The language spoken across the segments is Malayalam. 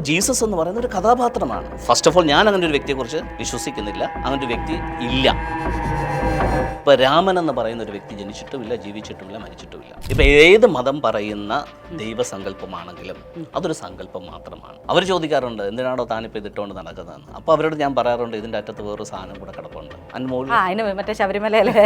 ജീസസ് എന്ന് പറയുന്ന ഒരു കഥാപാത്രമാണ്. ഫസ്റ്റ് ഓഫ് ഓൾ ഞാൻ അങ്ങനെ ഒരു വ്യക്തിയെക്കുറിച്ച് വിശ്വസിക്കുന്നില്ല. അങ്ങനെ ഒരു വ്യക്തി ഇല്ല. ഇപ്പൊ രാമൻ എന്ന് പറയുന്ന ഒരു വ്യക്തി ജനിച്ചിട്ടുമില്ല ജീവിച്ചിട്ടുമില്ല മരിച്ചിട്ടുമില്ല. ഇപ്പൊ ഏത് മതം പറയുന്ന ദൈവസങ്കല്പമാണെങ്കിലും അതൊരു സങ്കല്പം മാത്രമാണ്. അവർ ചോദിക്കാറുണ്ട് എന്തിനാണോ താനിപ്പോൾ ഇതിട്ടുകൊണ്ട് നടക്കുന്നതെന്ന്? അപ്പോൾ അവരോട് ഞാൻ പറയാറുണ്ട് ഇതിന്റെ അറ്റത്ത് വേറൊരു സാധനം കൂടെ കിടപ്പുണ്ട്. അൻമോൾ മറ്റേ ശബരിമലയിലെ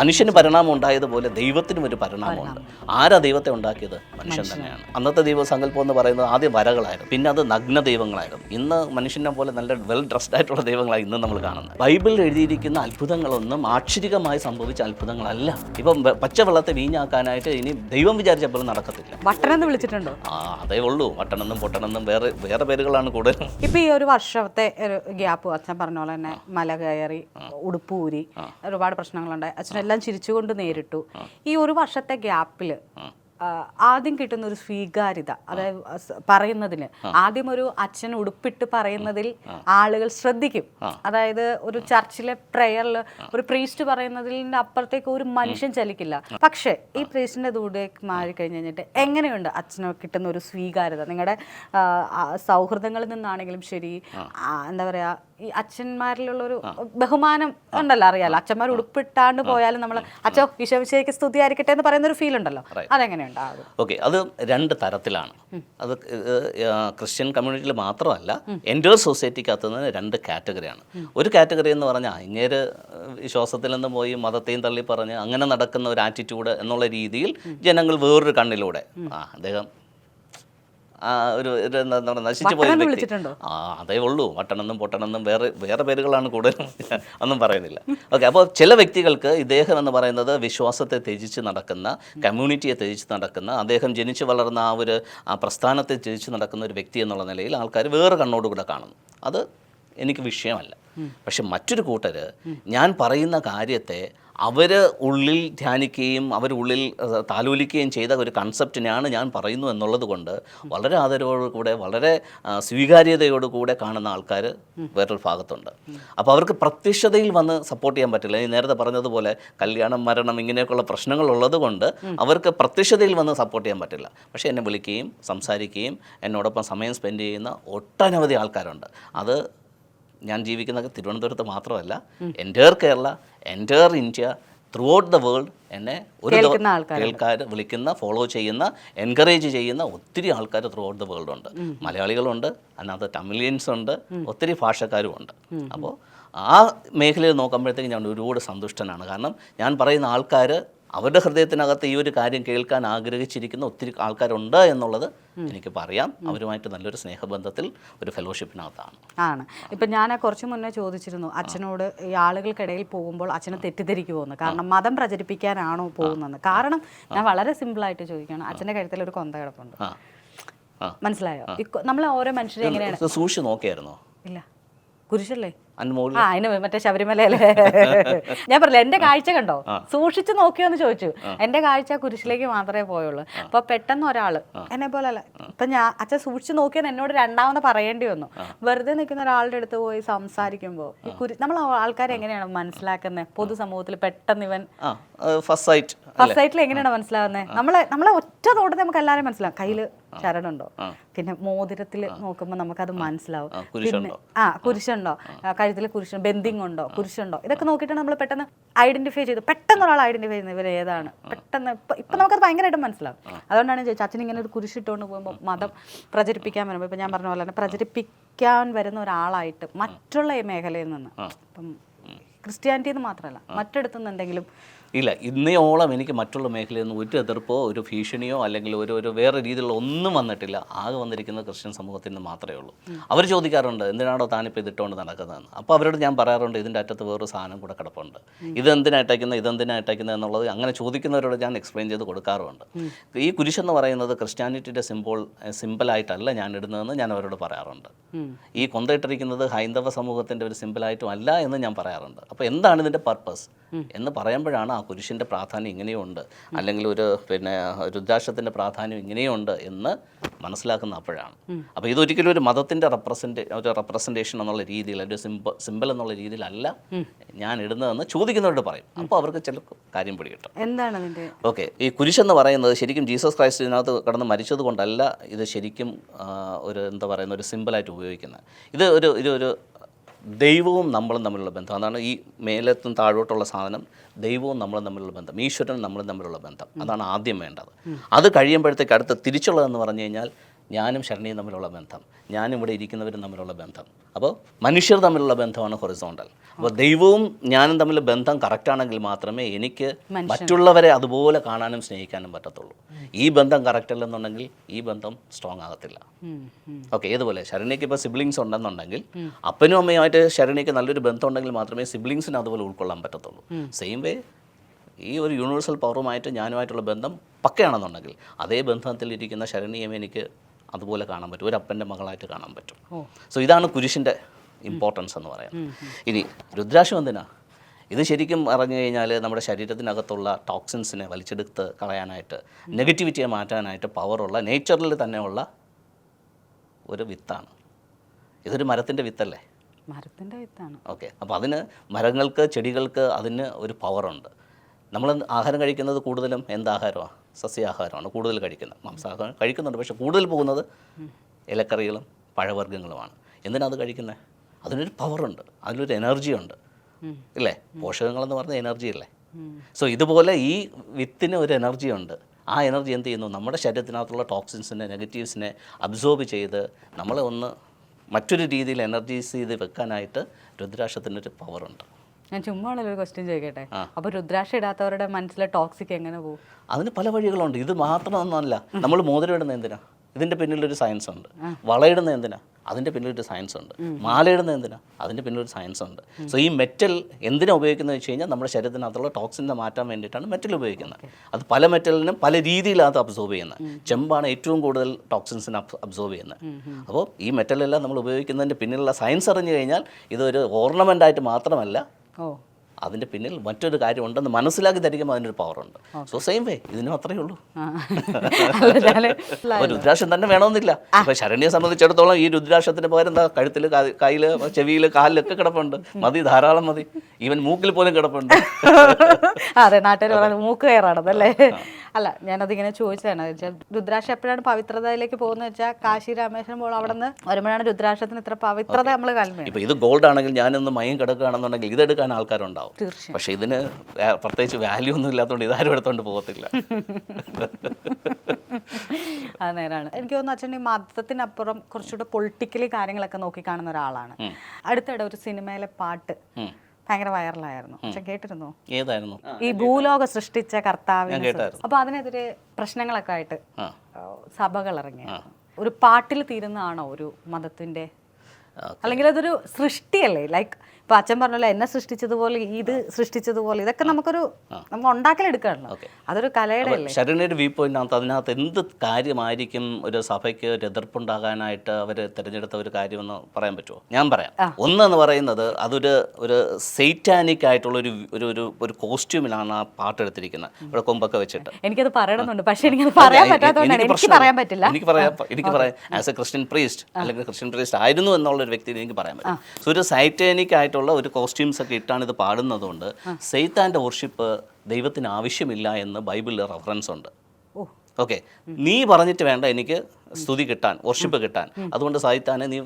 മനുഷ്യന് പരിണാമം ഉണ്ടായതുപോലെ ദൈവത്തിനും ഒരു പരിണാമമുണ്ട്. ആരാ ദൈവത്തെ ഉണ്ടാക്കിയത്? മനുഷ്യൻ തന്നെയാണ്. അന്നത്തെ ദൈവസങ്കല്പം എന്ന് പറയുന്നത് ആദ്യം വരകളായിരുന്നു പിന്നെ അത് നഗ്ന ദൈവങ്ങളായിരുന്നു. ഇന്ന് മനുഷ്യനെ പോലെ നല്ല വെൽ ഡ്രസ്ഡ് ആയിട്ടുള്ള ദൈവങ്ങളാണ് ഇന്ന് നമ്മൾ കാണുന്നത്. ബൈബിളിൽ എഴുതിയിരിക്കുന്ന അത്ഭുതങ്ങളൊന്നും ആക്ഷരികമായി സംഭവിച്ച അത്ഭുതങ്ങളല്ല. ഇപ്പം പച്ചവെള്ളത്തെ വീഞ്ഞാക്കാനായിട്ട് ഇനി ദൈവം വിചാരിച്ചപ്പോഴും നടക്കത്തില്ല. വട്ടനെന്ന് വിളിച്ചിട്ടുണ്ടോ? ആ അതേ ഉള്ളൂ. വട്ടണെന്നും പൊട്ടണെന്നും വേറെ വേറെ പേരുകളാണ് കൂടുതൽ ഇപ്പൊ ഈ ഒരു വർഷത്തെ ഒരു ഗ്യാപ്പ് അച്ഛൻ പറഞ്ഞ പോലെ തന്നെ മല കയറി ഉടുപ്പൂരി ഒരുപാട് പ്രശ്നങ്ങളുണ്ടായി. അച്ഛനെല്ലാം ചിരിച്ചുകൊണ്ട് നേരിട്ടു. ഈ ഒരു വർഷത്തെ ഗ്യാപ്പിൽ ആ, ആദ്യം കിട്ടുന്ന ഒരു സ്വീകാര്യത അതായത് പറയുന്നതിന്. ആദ്യം ഒരു അച്ഛൻ ഉടുപ്പിട്ട് പറയുന്നതിൽ ആളുകൾ ശ്രദ്ധിക്കും. അതായത് ഒരു ചർച്ചിലെ പ്രേയറിൽ ഒരു പ്രീസ്റ്റ് പറയുന്നതിന്റെ അപ്പുറത്തേക്ക് ഒരു മനുഷ്യൻ ചലിക്കില്ല. പക്ഷെ ഈ പ്രീസ്റ്റിന്റെ ദൂടേക്ക് മാറി കഴിഞ്ഞ് കഴിഞ്ഞിട്ട് എങ്ങനെയുണ്ട് അച്ഛന് കിട്ടുന്ന ഒരു സ്വീകാര്യത? നിങ്ങളുടെ സൗഹൃദങ്ങളിൽ നിന്നാണെങ്കിലും ശരി എന്താ പറയാ ഈ അച്ഛന്മാരിലുള്ള ഒരു ബഹുമാനം ഉണ്ടല്ലോ അറിയാലോ? അച്ഛന്മാർ ഉടുപ്പിട്ടാണ്ട് പോയാലും നമ്മൾ അച്ഛോ സ്തുതി സ്തുതിയായിരിക്കട്ടെ എന്ന് പറയുന്ന ഒരു ഫീൽ ഉണ്ടല്ലോ. അതെങ്ങനെയുണ്ട് ആ ഒരു ഓക്കെ അത് രണ്ട് തരത്തിലാണ്. അത് ക്രിസ്ത്യൻ കമ്മ്യൂണിറ്റിയിൽ മാത്രമല്ല എന്റെ സൊസൈറ്റിക്കകത്ത് നിന്ന് രണ്ട് കാറ്റഗറിയാണ് ഒരു കാറ്റഗറി എന്ന് പറഞ്ഞാൽ ഇങ്ങേര് വിശ്വാസത്തിൽ നിന്ന് പോയി മതത്തെയും തള്ളി പറഞ്ഞ് അങ്ങനെ നടക്കുന്ന ഒരു ആറ്റിറ്റ്യൂഡ് എന്നുള്ള രീതിയിൽ ജനങ്ങൾ വേറൊരു കണ്ണിലൂടെ. ആ അദ്ദേഹം ഒരു ഒരു എന്താ പറയുക നശിച്ചു പോയ വ്യക്തി. ആ അതേ ഉള്ളൂ. വട്ടണെന്നും പൊട്ടണെന്നും വേറെ വേറെ പേരുകളാണ് കൂടുതലും. ഒന്നും പറയുന്നില്ല. ഓക്കെ അപ്പോൾ ചില വ്യക്തികൾക്ക് ഇദ്ദേഹം എന്ന് പറയുന്നത് വിശ്വാസത്തെ ത്യജിച്ച് നടക്കുന്ന കമ്മ്യൂണിറ്റിയെ ത്യജിച്ച് നടക്കുന്ന അദ്ദേഹം ജനിച്ചു വളർന്ന ആ ഒരു ആ പ്രസ്ഥാനത്തെ ത്യജിച്ച് നടക്കുന്ന ഒരു വ്യക്തി എന്നുള്ള നിലയിൽ ആൾക്കാർ വേറെ കണ്ണോടുകൂടെ കാണുന്നു. അത് എനിക്ക് വിഷയമല്ല. പക്ഷെ മറ്റൊരു കൂട്ടർ ഞാൻ പറയുന്ന കാര്യത്തെ അവർ ഉള്ളിൽ ധ്യാനിക്കുകയും അവർ ഉള്ളിൽ താലോലിക്കുകയും ചെയ്ത ഒരു കൺസെപ്റ്റിനെയാണ് ഞാൻ പറയുന്നു എന്നുള്ളത് കൊണ്ട് വളരെ ആദരവോടുകൂടെ വളരെ സ്വീകാര്യതയോടുകൂടെ കാണുന്ന ആൾക്കാർ വേറൊരു ഭാഗത്തുണ്ട്. അപ്പോൾ അവർക്ക് പ്രത്യക്ഷതയിൽ വന്ന് സപ്പോർട്ട് ചെയ്യാൻ പറ്റില്ല. ഈ നേരത്തെ പറഞ്ഞതുപോലെ കല്യാണം മരണം ഇങ്ങനെയൊക്കെയുള്ള പ്രശ്നങ്ങൾ ഉള്ളത് കൊണ്ട് അവർക്ക് പ്രത്യക്ഷതയിൽ വന്ന് സപ്പോർട്ട് ചെയ്യാൻ പറ്റില്ല. പക്ഷേ എന്നെ വിളിക്കുകയും സംസാരിക്കുകയും എന്നോടൊപ്പം സമയം സ്പെൻഡ് ചെയ്യുന്ന ഒട്ടനവധി ആൾക്കാരുണ്ട്. അത് ഞാൻ ജീവിക്കുന്ന തിരുവനന്തപുരത്ത് മാത്രമല്ല entire Kerala entire India throughout the world എന്നെ ഒരു ആൾക്കാർ കേൾക്കാർ വിളിക്കുന്ന ഫോളോ ചെയ്യുന്ന എൻകറേജ് ചെയ്യുന്ന ഒത്തിരി ആൾക്കാർ ത്രൂ ഔട്ട് ദ വേൾഡ് ഉണ്ട് മലയാളികളുണ്ട് അതിനകത്ത് തമിഴിയൻസ് ഉണ്ട് ഒത്തിരി ഭാഷക്കാരും ഉണ്ട്. അപ്പോൾ ആ മേഖലയിൽ നോക്കുമ്പോഴത്തേക്ക് ഞാൻ ഒരുപാട് സന്തുഷ്ടനാണ്. കാരണം ഞാൻ പറയുന്ന ആൾക്കാർ അവരുടെ ഹൃദയത്തിനകത്ത് ഈ ഒരു കാര്യം കേൾക്കാൻ ആഗ്രഹിച്ചിരിക്കുന്ന ഒത്തിരി ആൾക്കാരുണ്ട് എന്നുള്ളത് എനിക്ക് പറയാം. അവരുമായിട്ട് നല്ലൊരു സ്നേഹബന്ധത്തിൽ ഒരു ഫെലോഷിപ്പിനകത്താണ്. ആണ്. ഇപ്പം ഞാൻ കുറച്ച് മുന്നേ ചോദിച്ചിരുന്നു അച്ഛനോട് ഈ ആളുകൾക്കിടയിൽ പോകുമ്പോൾ അച്ഛനെ തെറ്റിദ്ധരിക്കുമോന്ന് കാരണം മതം പ്രചരിപ്പിക്കാനാണോ പോകുന്നതെന്ന്. കാരണം ഞാൻ വളരെ സിമ്പിളായിട്ട് ചോദിക്കുകയാണ് അച്ഛന്റെ കഴുത്തിൽ ഒരു കൊന്ത കിടപ്പുണ്ട്. മനസ്സിലായോ? നമ്മൾ ഓരോ മനുഷ്യരെ എങ്ങനെയാണ്? സൂക്ഷിച്ച് നോക്കിയായിരുന്നോ? ഇല്ല. കുരിശല്ലേ? അൻമോൾ ആ അതിന് മറ്റേ ശബരിമലയിലെ ഞാൻ പറഞ്ഞില്ല എന്റെ കാഴ്ച കണ്ടോ? സൂക്ഷിച്ചു നോക്കിയോന്ന് ചോദിച്ചു. എന്റെ കാഴ്ച കുരിശിലേക്ക് മാത്രമേ പോയുള്ളൂ. അപ്പൊ പെട്ടെന്ന് ഒരാൾ എന്നെ പോലെ അല്ല ഇപ്പൊ ഞാൻ അച്ഛൻ സൂക്ഷിച്ചു നോക്കിയെന്ന് എന്നോട് രണ്ടാമത് പറയേണ്ടി വന്നു. വെറുതെ നിൽക്കുന്ന ഒരാളുടെ അടുത്ത് പോയി സംസാരിക്കുമ്പോൾ ഈ കുരി നമ്മൾ ആൾക്കാരെ എങ്ങനെയാണ് മനസ്സിലാക്കുന്നത് പൊതുസമൂഹത്തിൽ പെട്ടെന്ന് ഇവൻ ഫസ്റ്റ് സൈറ്റ് ഫസ്റ്റ് സൈറ്റിൽ എങ്ങനെയാണ് മനസ്സിലാവുന്നത് നമ്മളെ നമ്മളെ ഒറ്റ തോട്ടത്തെ നമുക്ക് എല്ലാവരും മനസ്സിലാവും. കയ്യിൽ ചരടുണ്ടോ പിന്നെ മോതിരത്തിൽ നോക്കുമ്പോൾ നമുക്കത് മനസ്സിലാവും. പിന്നെ? ആ കുരിശുണ്ടോ? കഴുത്തിൽ കുരിശ് ബെന്തിങ് ഉണ്ടോ കുരിശുണ്ടോ? ഇതൊക്കെ നോക്കിയിട്ടാണ് നമ്മൾ പെട്ടെന്ന് ഐഡന്റിഫൈ ചെയ്തു പെട്ടെന്ന് ഒരാൾ ഐഡന്റിഫൈ ചെയ്യുന്നത് ഇവർ ഏതാണ്? പെട്ടെന്ന് ഇപ്പൊ ഇപ്പൊ നമുക്കത് ഭയങ്കരമായിട്ട് മനസ്സിലാവും. അതുകൊണ്ടാണ് ചോദിച്ചത് അച്ഛൻ ഇങ്ങനെ ഒരു കുരിശിട്ടുകൊണ്ട് പോകുമ്പോൾ മതം പ്രചരിപ്പിക്കാൻ വരുമ്പോൾ ഇപ്പൊ ഞാൻ പറഞ്ഞ പോലെ തന്നെ പ്രചരിപ്പിക്കാൻ വരുന്ന ഒരാളായിട്ട് മറ്റുള്ള ഈ മേഖലയിൽ നിന്ന് ഇപ്പം ക്രിസ്ത്യാനിറ്റി എന്ന് മാത്രമല്ല മറ്റിടത്തുനിന്ന് എന്തെങ്കിലും ഇല്ല ഇന്നയോളം എനിക്ക് മറ്റുള്ള മേഖലയിൽ നിന്ന് ഒരു എതിർപ്പോ ഒരു ഭീഷണിയോ അല്ലെങ്കിൽ ഒരു ഒരു വേറെ രീതിയിലുള്ള ഒന്നും വന്നിട്ടില്ല. ആകെ വന്നിരിക്കുന്നത് ക്രിസ്ത്യൻ സമൂഹത്തിൽ നിന്ന് മാത്രമേ ഉള്ളൂ. അവർ ചോദിക്കാറുണ്ട് എന്തിനാണോ താനിപ്പോൾ ഇതിട്ടുകൊണ്ട് നടക്കുന്നതെന്ന്? അപ്പോൾ അവരോട് ഞാൻ പറയാറുണ്ട് ഇതിന്റെ അറ്റത്ത് വേറൊരു സാധനം കൂടെ കിടപ്പുണ്ട്. ഇത് ഇതെന്തിനാ ഇതെന്തിനായിട്ടേക്കുന്നത് എന്നുള്ളത് അങ്ങനെ ചോദിക്കുന്നവരോട് ഞാൻ എക്സ്പ്ലെയിൻ ചെയ്ത് കൊടുക്കാറുണ്ട് ഈ കുരിശെന്ന് പറയുന്നത് ക്രിസ്ത്യാനിറ്റിയുടെ സിമ്പിൾ സിമ്പിളായിട്ടല്ല ഞാൻ ഇടുന്നതെന്ന് ഞാൻ അവരോട് പറയാറുണ്ട്. ഈ കൊന്തയിട്ടിരിക്കുന്നത് ഹൈന്ദവ സമൂഹത്തിന്റെ ഒരു സിമ്പിളായിട്ടും അല്ല എന്ന് ഞാൻ പറയാറുണ്ട്. അപ്പോൾ എന്താണ് ഇതിന്റെ പർപ്പസ് എന്ന് പറയുമ്പോഴാണ് ആ കുരിശിന്റെ പ്രാധാന്യം ഇങ്ങനെയുണ്ട്. അല്ലെങ്കിൽ ഒരു പിന്നെ രുദ്രാക്ഷത്തിന്റെ പ്രാധാന്യം ഇങ്ങനെയുണ്ട് എന്ന് മനസ്സിലാക്കുന്ന അപ്പോഴാണ്. അപ്പോൾ ഇതൊരിക്കലും ഒരു മതത്തിന്റെ റെപ്രസെന്റ് ഒരു റെപ്രസെന്റേഷൻ എന്നുള്ള രീതിയിൽ ഒരു സിമ്പ സിമ്പിൾ എന്നുള്ള രീതിയിലല്ല ഞാൻ ഇടുന്നതെന്ന് ചോദിക്കുന്നവരോട് പറയും. അപ്പോൾ അവർക്ക് ചില കാര്യം പിടികിട്ടും. എന്താണ് ഓക്കെ. ഈ കുരിശെന്ന് പറയുന്നത് ശരിക്കും ജീസസ് ക്രൈസ്റ്റ് ഇതിനകത്ത് കടന്ന് മരിച്ചത് കൊണ്ടല്ല ഇത് ശരിക്കും ഒരു എന്താ പറയുന്ന ഒരു സിമ്പിളായിട്ട് ഉപയോഗിക്കുന്നത്. ഇത് ഒരു ഇത് ഒരു ദൈവവും നമ്മളും തമ്മിലുള്ള ബന്ധം. അതാണ് ഈ മേലത്തും താഴോട്ടുള്ള സാധനം. ദൈവവും നമ്മളും തമ്മിലുള്ള ബന്ധം. ഈശ്വരനും നമ്മളും തമ്മിലുള്ള ബന്ധം. അതാണ് ആദ്യം വേണ്ടത്. അത് കഴിയുമ്പോഴത്തേക്ക് അടുത്ത് തിരിച്ചുള്ളതെന്ന് പറഞ്ഞു കഴിഞ്ഞാൽ ഞാനും ശരണിയും തമ്മിലുള്ള ബന്ധം ഞാനും ഇവിടെ ഇരിക്കുന്നവരും തമ്മിലുള്ള ബന്ധം. അപ്പോൾ മനുഷ്യർ തമ്മിലുള്ള ബന്ധമാണ് ഹൊറിസോണ്ടൽ. അപ്പോൾ ദൈവവും ഞാനും തമ്മിൽ ബന്ധം കറക്റ്റാണെങ്കിൽ മാത്രമേ എനിക്ക് മറ്റുള്ളവരെ അതുപോലെ കാണാനും സ്നേഹിക്കാനും പറ്റത്തുള്ളൂ. ഈ ബന്ധം കറക്റ്റ് അല്ലെന്നുണ്ടെങ്കിൽ ഈ ബന്ധം സ്ട്രോങ് ആകത്തില്ല. ഓക്കെ ഏതുപോലെ ശരണിക്ക് ഇപ്പോൾ സിബ്ലിങ്സ് ഉണ്ടെന്നുണ്ടെങ്കിൽ അപ്പനും അമ്മയുമായിട്ട് ശരണിക്ക് നല്ലൊരു ബന്ധം ഉണ്ടെങ്കിൽ മാത്രമേ സിബ്ലിങ്സിന് അതുപോലെ ഉൾക്കൊള്ളാൻ പറ്റത്തുള്ളൂ. സെയിം വേ ഈ ഒരു യൂണിവേഴ്സൽ പവറുമായിട്ട് ഞാനുമായിട്ടുള്ള ബന്ധം പക്കയാണെന്നുണ്ടെങ്കിൽ അതേ ബന്ധത്തിലിരിക്കുന്ന ശരണ്യം എനിക്ക് അതുപോലെ കാണാൻ പറ്റും. ഒരു അപ്പന്റെ മകളായിട്ട് കാണാൻ പറ്റും. സോ ഇതാണ് കുരിശിന്റെ ഇമ്പോർട്ടൻസ് എന്ന് പറയുന്നത്. ഇനി രുദ്രാക്ഷം എന്തിനാ? ഇത് ശരിക്കും പറഞ്ഞു കഴിഞ്ഞാൽ നമ്മുടെ ശരീരത്തിനകത്തുള്ള ടോക്സിൻസിനെ വലിച്ചെടുത്ത് കളയാനായിട്ട് നെഗറ്റിവിറ്റിയെ മാറ്റാനായിട്ട് പവറുള്ള നേച്ചറിൽ തന്നെയുള്ള ഒരു വിത്താണ്. ഇതൊരു മരത്തിന്റെ വിത്തല്ലേ? മരത്തിന്റെ വിത്താണ്. ഓക്കെ അപ്പോൾ അതിന് മരങ്ങൾക്ക് ചെടികൾക്ക് അതിന് ഒരു പവറുണ്ട് നമ്മൾ ആഹാരം കഴിക്കുന്നത് കൂടുതലും എന്താഹാരമാണ് സസ്യാഹാരമാണ് കൂടുതൽ കഴിക്കുന്നത്. മാംസാഹാരം കഴിക്കുന്നുണ്ട് പക്ഷേ കൂടുതൽ പോകുന്നത് ഇലക്കറികളും പഴവർഗങ്ങളുമാണ്. എന്തിനാണ് അത് കഴിക്കുന്നത് അതിനൊരു പവറുണ്ട് അതിലൊരു എനർജി ഉണ്ട്. ഉം. ഇല്ലേ? പോഷകങ്ങളെന്ന് പറഞ്ഞാൽ എനർജി അല്ലേ? സോ ഇതുപോലെ ഈ വിത്തിന് ഒരു എനർജി ഉണ്ട്. ആ എനർജി എന്ത് ചെയ്യുന്നു? നമ്മുടെ ശരീരത്തിനകത്തുള്ള ടോക്സിൻസിനെ നെഗറ്റീവ്സിനെ അബ്സോർബ് ചെയ്ത് നമ്മളെ ഒന്ന് മറ്റൊരു രീതിയിൽ എനർജൈസ് ചെയ്ത് വെക്കാനായിട്ട് രുദ്രാക്ഷത്തിനൊരു പവറുണ്ട് ഞാൻ ചുമ്മാ ഉള്ളൊരു ക്വസ്റ്റ്യൻ ചോദിക്കട്ടെ. അപ്പൊ രുദ്രാക്ഷ ഇടാത്തവരുടെ മനസ്സിലെ ടോക്സിക് എങ്ങനെ പോകും? അതിന് പല വഴികളുണ്ട്. ഇത് മാത്രമൊന്നുമല്ല നമ്മൾ മോതിരം ഇടുന്ന എന്തിനാ? ഇതിന്റെ പിന്നിലൊരു സയൻസ് ഉണ്ട്. വളയിടുന്ന എന്തിനാ? അതിന്റെ പിന്നിലൊരു സയൻസ് ഉണ്ട്. മാലയിടുന്ന എന്തിനാ? അതിന്റെ പിന്നിലൊരു സയൻസ് ഉണ്ട്. സോ ഈ മെറ്റൽ എന്തിനാ ഉപയോഗിക്കുന്നത് വെച്ച് കഴിഞ്ഞാൽ നമ്മുടെ ശരീരത്തിനകത്തുള്ള ടോക്സിനെ മാറ്റാൻ വേണ്ടിയിട്ടാണ് മെറ്റൽ ഉപയോഗിക്കുന്നത്. അത് പല മെറ്റലിനും പല രീതിയിലാണ് അത് അബ്സോർബ് ചെയ്യുന്നത്. ചെമ്പാണ് ഏറ്റവും കൂടുതൽ ടോക്സിൻസിനെ അബ്സോർബ് ചെയ്യുന്നത്. അപ്പോൾ ഈ മെറ്റലെല്ലാം നമ്മൾ ഉപയോഗിക്കുന്നതിന്റെ പിന്നിലുള്ള സയൻസ് അറിഞ്ഞു കഴിഞ്ഞാൽ ഇതൊരു ഓർണമെന്റ് ആയിട്ട് മാത്രമല്ല അതിന്റെ പിന്നിൽ മറ്റൊരു കാര്യം ഉണ്ടെന്ന് മനസ്സിലാക്കി ധരിക്കുമ്പോൾ അതിനൊരു പവറുണ്ട് സോ സെയിം വേ ഇതിനും അത്രയേ ഉള്ളൂ. അല്ല, അപ്പോൾ രുദ്രാക്ഷം തന്നെ വേണമെന്നില്ല. അപ്പൊ ശരണ്യെ സംബന്ധിച്ചിടത്തോളം ഈ രുദ്രാക്ഷത്തിന് പകരം എന്താ കഴുത്തിൽ കയ്യിൽ ചെവിയിൽ കാലിലൊക്കെ കിടപ്പുണ്ട്. മതി ധാരാളം മതി. ഈവൻ മൂക്കിൽ പോലും കിടപ്പുണ്ട്. അതെ നാട്ടുകാർ കയറാണതല്ലേ? അല്ല ഞാനതിങ്ങനെ ചോദിച്ചതാണ്. വെച്ചാൽ രുദ്രാക്ഷ എപ്പോഴാണ് പവിത്രതയിലേക്ക് പോകുന്നത് വെച്ചാൽ കാശി രാമേശ്വരം പോൾ അവിടെ നിന്ന് വരുമ്പോഴാണ് രുദ്രാക്ഷത്തിന് ഇത്ര പവിത്രത നമ്മൾ കാണുന്നത്. ഇപ്പോൾ ഇത് ഗോൾഡ് ആണെങ്കിൽ ഞാനൊന്ന് മയം കിടക്കുകയാണെന്നുണ്ടെങ്കിൽ ഇതെടുക്കാൻ ആൾക്കാരുണ്ടാവും. പക്ഷെ ഇതിന് പ്രത്യേകിച്ച് വാല്യൂ ഒന്നും ഇല്ലാത്തതുകൊണ്ട് ഇതാരും എടുത്തോണ്ട് പോകത്തില്ല. അത് നേരാണ്. എനിക്ക് തോന്നുന്നു അച്ഛൻ ഈ മതത്തിനപ്പുറം കുറച്ചുകൂടെ പൊളിറ്റിക്കലി കാര്യങ്ങളൊക്കെ നോക്കി കാണുന്ന ഒരാളാണ്. അടുത്തിടെ ഒരു സിനിമയിലെ പാട്ട്. ഭയങ്കര വൈറലായിരുന്നു. പക്ഷെ കേട്ടിരുന്നു? ഏതായിരുന്നു? ഈ ഭൂലോക സൃഷ്ടിച്ച കർത്താവ്. അപ്പൊ അതിനെതിരെ പ്രശ്നങ്ങളൊക്കെ ആയിട്ട് സഭകൾ ഇറങ്ങി ഒരു പാട്ടിൽ തീരുന്നതാണോ ഒരു മതത്തിന്റെ അല്ലെങ്കിൽ അതൊരു സൃഷ്ടിയല്ലേ? ലൈക്ക് ഇപ്പൊ അച്ഛൻ പറഞ്ഞല്ലോ എന്നെ സൃഷ്ടിച്ചതുപോലെ ഇത് സൃഷ്ടിച്ചതുപോലെ. ഇതൊക്കെ നമുക്കൊരു നമുക്ക് ഉണ്ടാക്കലെടുക്കാണല്ലോ. അതൊരു കലയുടെ ശരണയുടെ വ്യൂ പോയിന്റ് അതിനകത്ത് എന്ത് കാര്യമായിരിക്കും ഒരു സഭയ്ക്ക് ഒരു എതിർപ്പുണ്ടാകാനായിട്ട് അവർ തിരഞ്ഞെടുത്ത ഒരു കാര്യമെന്ന് പറയാൻ പറ്റുമോ? ഞാൻ പറയാം. ഒന്നെന്ന് പറയുന്നത് അതൊരു ഒരു സെയ്റ്റാനിക് ആയിട്ടുള്ള ഒരു ഒരു ഒരു കോസ്റ്റ്യൂമിലാണ് ആ പാട്ട് എടുത്തിരിക്കുന്നത്. ഇവിടെ കൊമ്പൊക്കെ വെച്ചിട്ട്. എനിക്കത് പറയണമെന്നുണ്ട് പക്ഷേ എനിക്കത് പറയാൻ എനിക്ക് പറ്റാത്തതുകൊണ്ടാണ് എനിക്ക് പറയാൻ പറ്റില്ല. എനിക്ക് പറയാം എനിക്ക് പറയാം. ആസ് എ ക്രിസ്ത്യൻ പ്രീസ്റ്റ് അല്ലെങ്കിൽ ക്രിസ്ത്യൻ പ്രീസ്റ്റ് ആയിരുന്നു എന്നുള്ള ഒരു വ്യക്തി എനിക്ക് പറയാൻ പറ്റും. സോ ഒരു സൈറ്റാനിക് ആയിട്ടുള്ള ഒരു കോസ്റ്റ്യൂംസ് ഒക്കെ ഇട്ടാണ് ഇത് പാടുന്നതുകൊണ്ട് സെയ്ത്താന്റെ വർഷിപ്പ് ദൈവത്തിന് ആവശ്യമില്ല എന്ന് ബൈബിളിൽ റെഫറൻസ് ഉണ്ട്. ഓക്കെ നീ പറഞ്ഞിട്ട് വേണ്ട എനിക്ക് സ്തുതി കിട്ടാൻ വർഷിപ്പ് കിട്ടാൻ. അതുകൊണ്ട് സാഹിത്താനെ നീ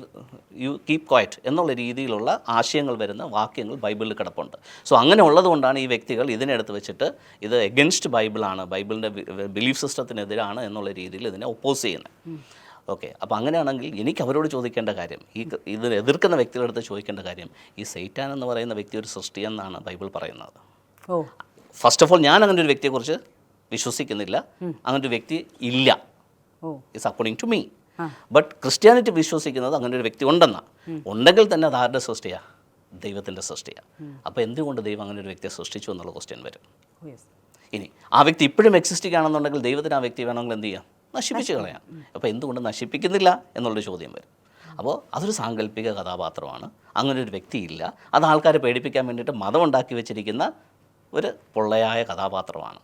യു കീപ് ക്വയറ്റ് എന്നുള്ള രീതിയിലുള്ള ആശയങ്ങൾ വരുന്ന വാക്യങ്ങൾ ബൈബിളിൽ കിടപ്പുണ്ട്. സോ അങ്ങനെ ഉള്ളതുകൊണ്ടാണ് ഈ വ്യക്തികൾ ഇതിനെടുത്ത് വെച്ചിട്ട് ഇത് എഗൻസ്റ്റ് ബൈബിളാണ് ബൈബിളിന്റെ ബിലീഫ് സിസ്റ്റത്തിനെതിരാണ് എന്നുള്ള രീതിയിൽ ഇതിനെ ഒപ്പോസ് ചെയ്യുന്നത്. ഓക്കെ. അപ്പോൾ അങ്ങനെയാണെങ്കിൽ എനിക്ക് അവരോട് ചോദിക്കേണ്ട കാര്യം ഈ ഇതിനെ എതിർക്കുന്ന വ്യക്തികളുടെ അടുത്ത് ചോദിക്കേണ്ട കാര്യം ഈ സെയ്റ്റാൻ എന്ന് പറയുന്ന വ്യക്തി ഒരു സൃഷ്ടിയെന്നാണ് ബൈബിൾ പറയുന്നത്. ഓ. ഫസ്റ്റ് ഓഫ് ഓൾ ഞാൻ അങ്ങനെ ഒരു വ്യക്തിയെക്കുറിച്ച് വിശ്വസിക്കുന്നില്ല. അങ്ങനെ ഒരു വ്യക്തി ഇല്ല. ഓ. Is according to me but Christianity വിശ്വസിക്കുന്നത് അങ്ങനെ ഒരു വ്യക്തി ഉണ്ടെന്നാണ് ഉണ്ടെങ്കിൽ തന്നെ അത് ആരുടെ സൃഷ്ടിയാ? ദൈവത്തിന്റെ സൃഷ്ടിയാണ് അപ്പോൾ എന്തുകൊണ്ട് ദൈവം അങ്ങനെ ഒരു വ്യക്തിയെ സൃഷ്ടിച്ചു എന്നുള്ള ക്വസ്റ്റ്യൻ വരും. യെസ് ഇനി ആ വ്യക്തി ഇപ്പോഴും എക്സിസ്റ്റ് ചെയ്യുകയാണെന്നുണ്ടെങ്കിൽ ദൈവത്തിന് ആ വ്യക്തി വേണമെങ്കിൽ എന്ത് ചെയ്യാം? നശിപ്പിച്ച് കളയാം. അപ്പോൾ എന്തുകൊണ്ട് നശിപ്പിക്കുന്നില്ല എന്നുള്ളൊരു ചോദ്യം വരും. അപ്പോൾ അതൊരു സാങ്കല്പിക കഥാപാത്രമാണ്. അങ്ങനെ ഒരു വ്യക്തിയില്ല. അത് ആൾക്കാരെ പേടിപ്പിക്കാൻ വേണ്ടിയിട്ട് മതം ഉണ്ടാക്കി വെച്ചിരിക്കുന്ന ഒരു പൊള്ളയായ കഥാപാത്രമാണ്.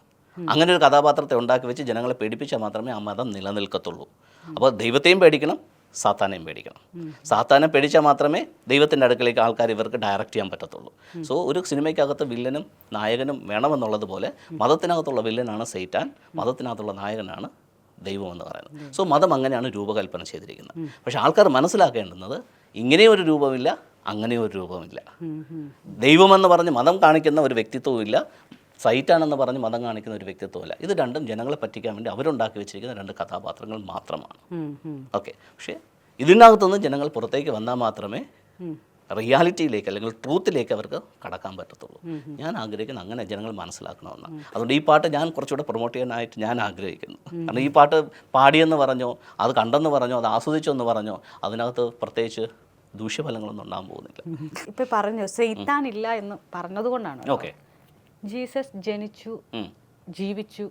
അങ്ങനെ ഒരു കഥാപാത്രത്തെ ഉണ്ടാക്കി വെച്ച് ജനങ്ങളെ പേടിപ്പിച്ചാൽ മാത്രമേ ആ മതം നിലനിൽക്കത്തുള്ളൂ. അപ്പോൾ ദൈവത്തെയും പേടിക്കണം സാത്താനെയും പേടിക്കണം. സാത്താനെ പേടിച്ചാൽ മാത്രമേ ദൈവത്തിന്റെ അടുക്കലേക്ക് ആൾക്കാർ ഇവർക്ക് ഡയറക്റ്റ് ചെയ്യാൻ പറ്റത്തുള്ളൂ. സോ ഒരു സിനിമയ്ക്കകത്ത് വില്ലനും നായകനും വേണമെന്നുള്ളതുപോലെ മതത്തിനകത്തുള്ള വില്ലനാണ് സെയ്റ്റാൻ മതത്തിനകത്തുള്ള നായകനാണ് ദൈവം എന്ന് പറയുന്നത് സോ മതം അങ്ങനെയാണ് രൂപകൽപ്പന ചെയ്തിരിക്കുന്നത്. പക്ഷേ ആൾക്കാർ മനസ്സിലാക്കേണ്ടുന്നത് ഇങ്ങനെയും ഒരു രൂപമില്ല അങ്ങനെയും ഒരു രൂപമില്ല. ദൈവമെന്ന് പറഞ്ഞ് മതം കാണിക്കുന്ന ഒരു വ്യക്തിത്വവും ഇല്ല സൈറ്റാണെന്ന് പറഞ്ഞ് മതം കാണിക്കുന്ന ഒരു വ്യക്തിത്വമല്ല ഇത് രണ്ടും ജനങ്ങളെ പറ്റിക്കാൻ വേണ്ടി അവരുണ്ടാക്കി വെച്ചിരിക്കുന്ന രണ്ട് കഥാപാത്രങ്ങൾ മാത്രമാണ്. ഓക്കെ പക്ഷേ ഇതിനകത്തുനിന്ന് ജനങ്ങൾ പുറത്തേക്ക് വന്നാൽ മാത്രമേ. റിയാലിറ്റിയിലേക്ക് അല്ലെങ്കിൽ ട്രൂത്തിലേക്ക് അവർക്ക് കടക്കാൻ പറ്റത്തുള്ളൂ. ഞാൻ ആഗ്രഹിക്കുന്നത് അങ്ങനെ ജനങ്ങൾ മനസ്സിലാക്കണമെന്നാണ് അതുകൊണ്ട് ഈ പാട്ട് ഞാൻ കുറച്ചുകൂടെ പ്രൊമോട്ട് ചെയ്യാനായിട്ട് ഞാൻ ആഗ്രഹിക്കുന്നു. കാരണം ഈ പാട്ട് പാടിയെന്ന് പറഞ്ഞോ അത് കണ്ടെന്ന് പറഞ്ഞോ അത് ആസ്വദിച്ചോ എന്ന് പറഞ്ഞോ അതിനകത്ത് പ്രത്യേകിച്ച് ദൂഷ്യഫലങ്ങളൊന്നും ഉണ്ടാകാൻ പോകുന്നില്ല. ഇപ്പൊ പറഞ്ഞു സെയ്ത്താനില്ല എന്ന് പറഞ്ഞത് കൊണ്ടാണ് ഓക്കെ. ജീസസ് ജനിച്ചു ജീവിച്ചു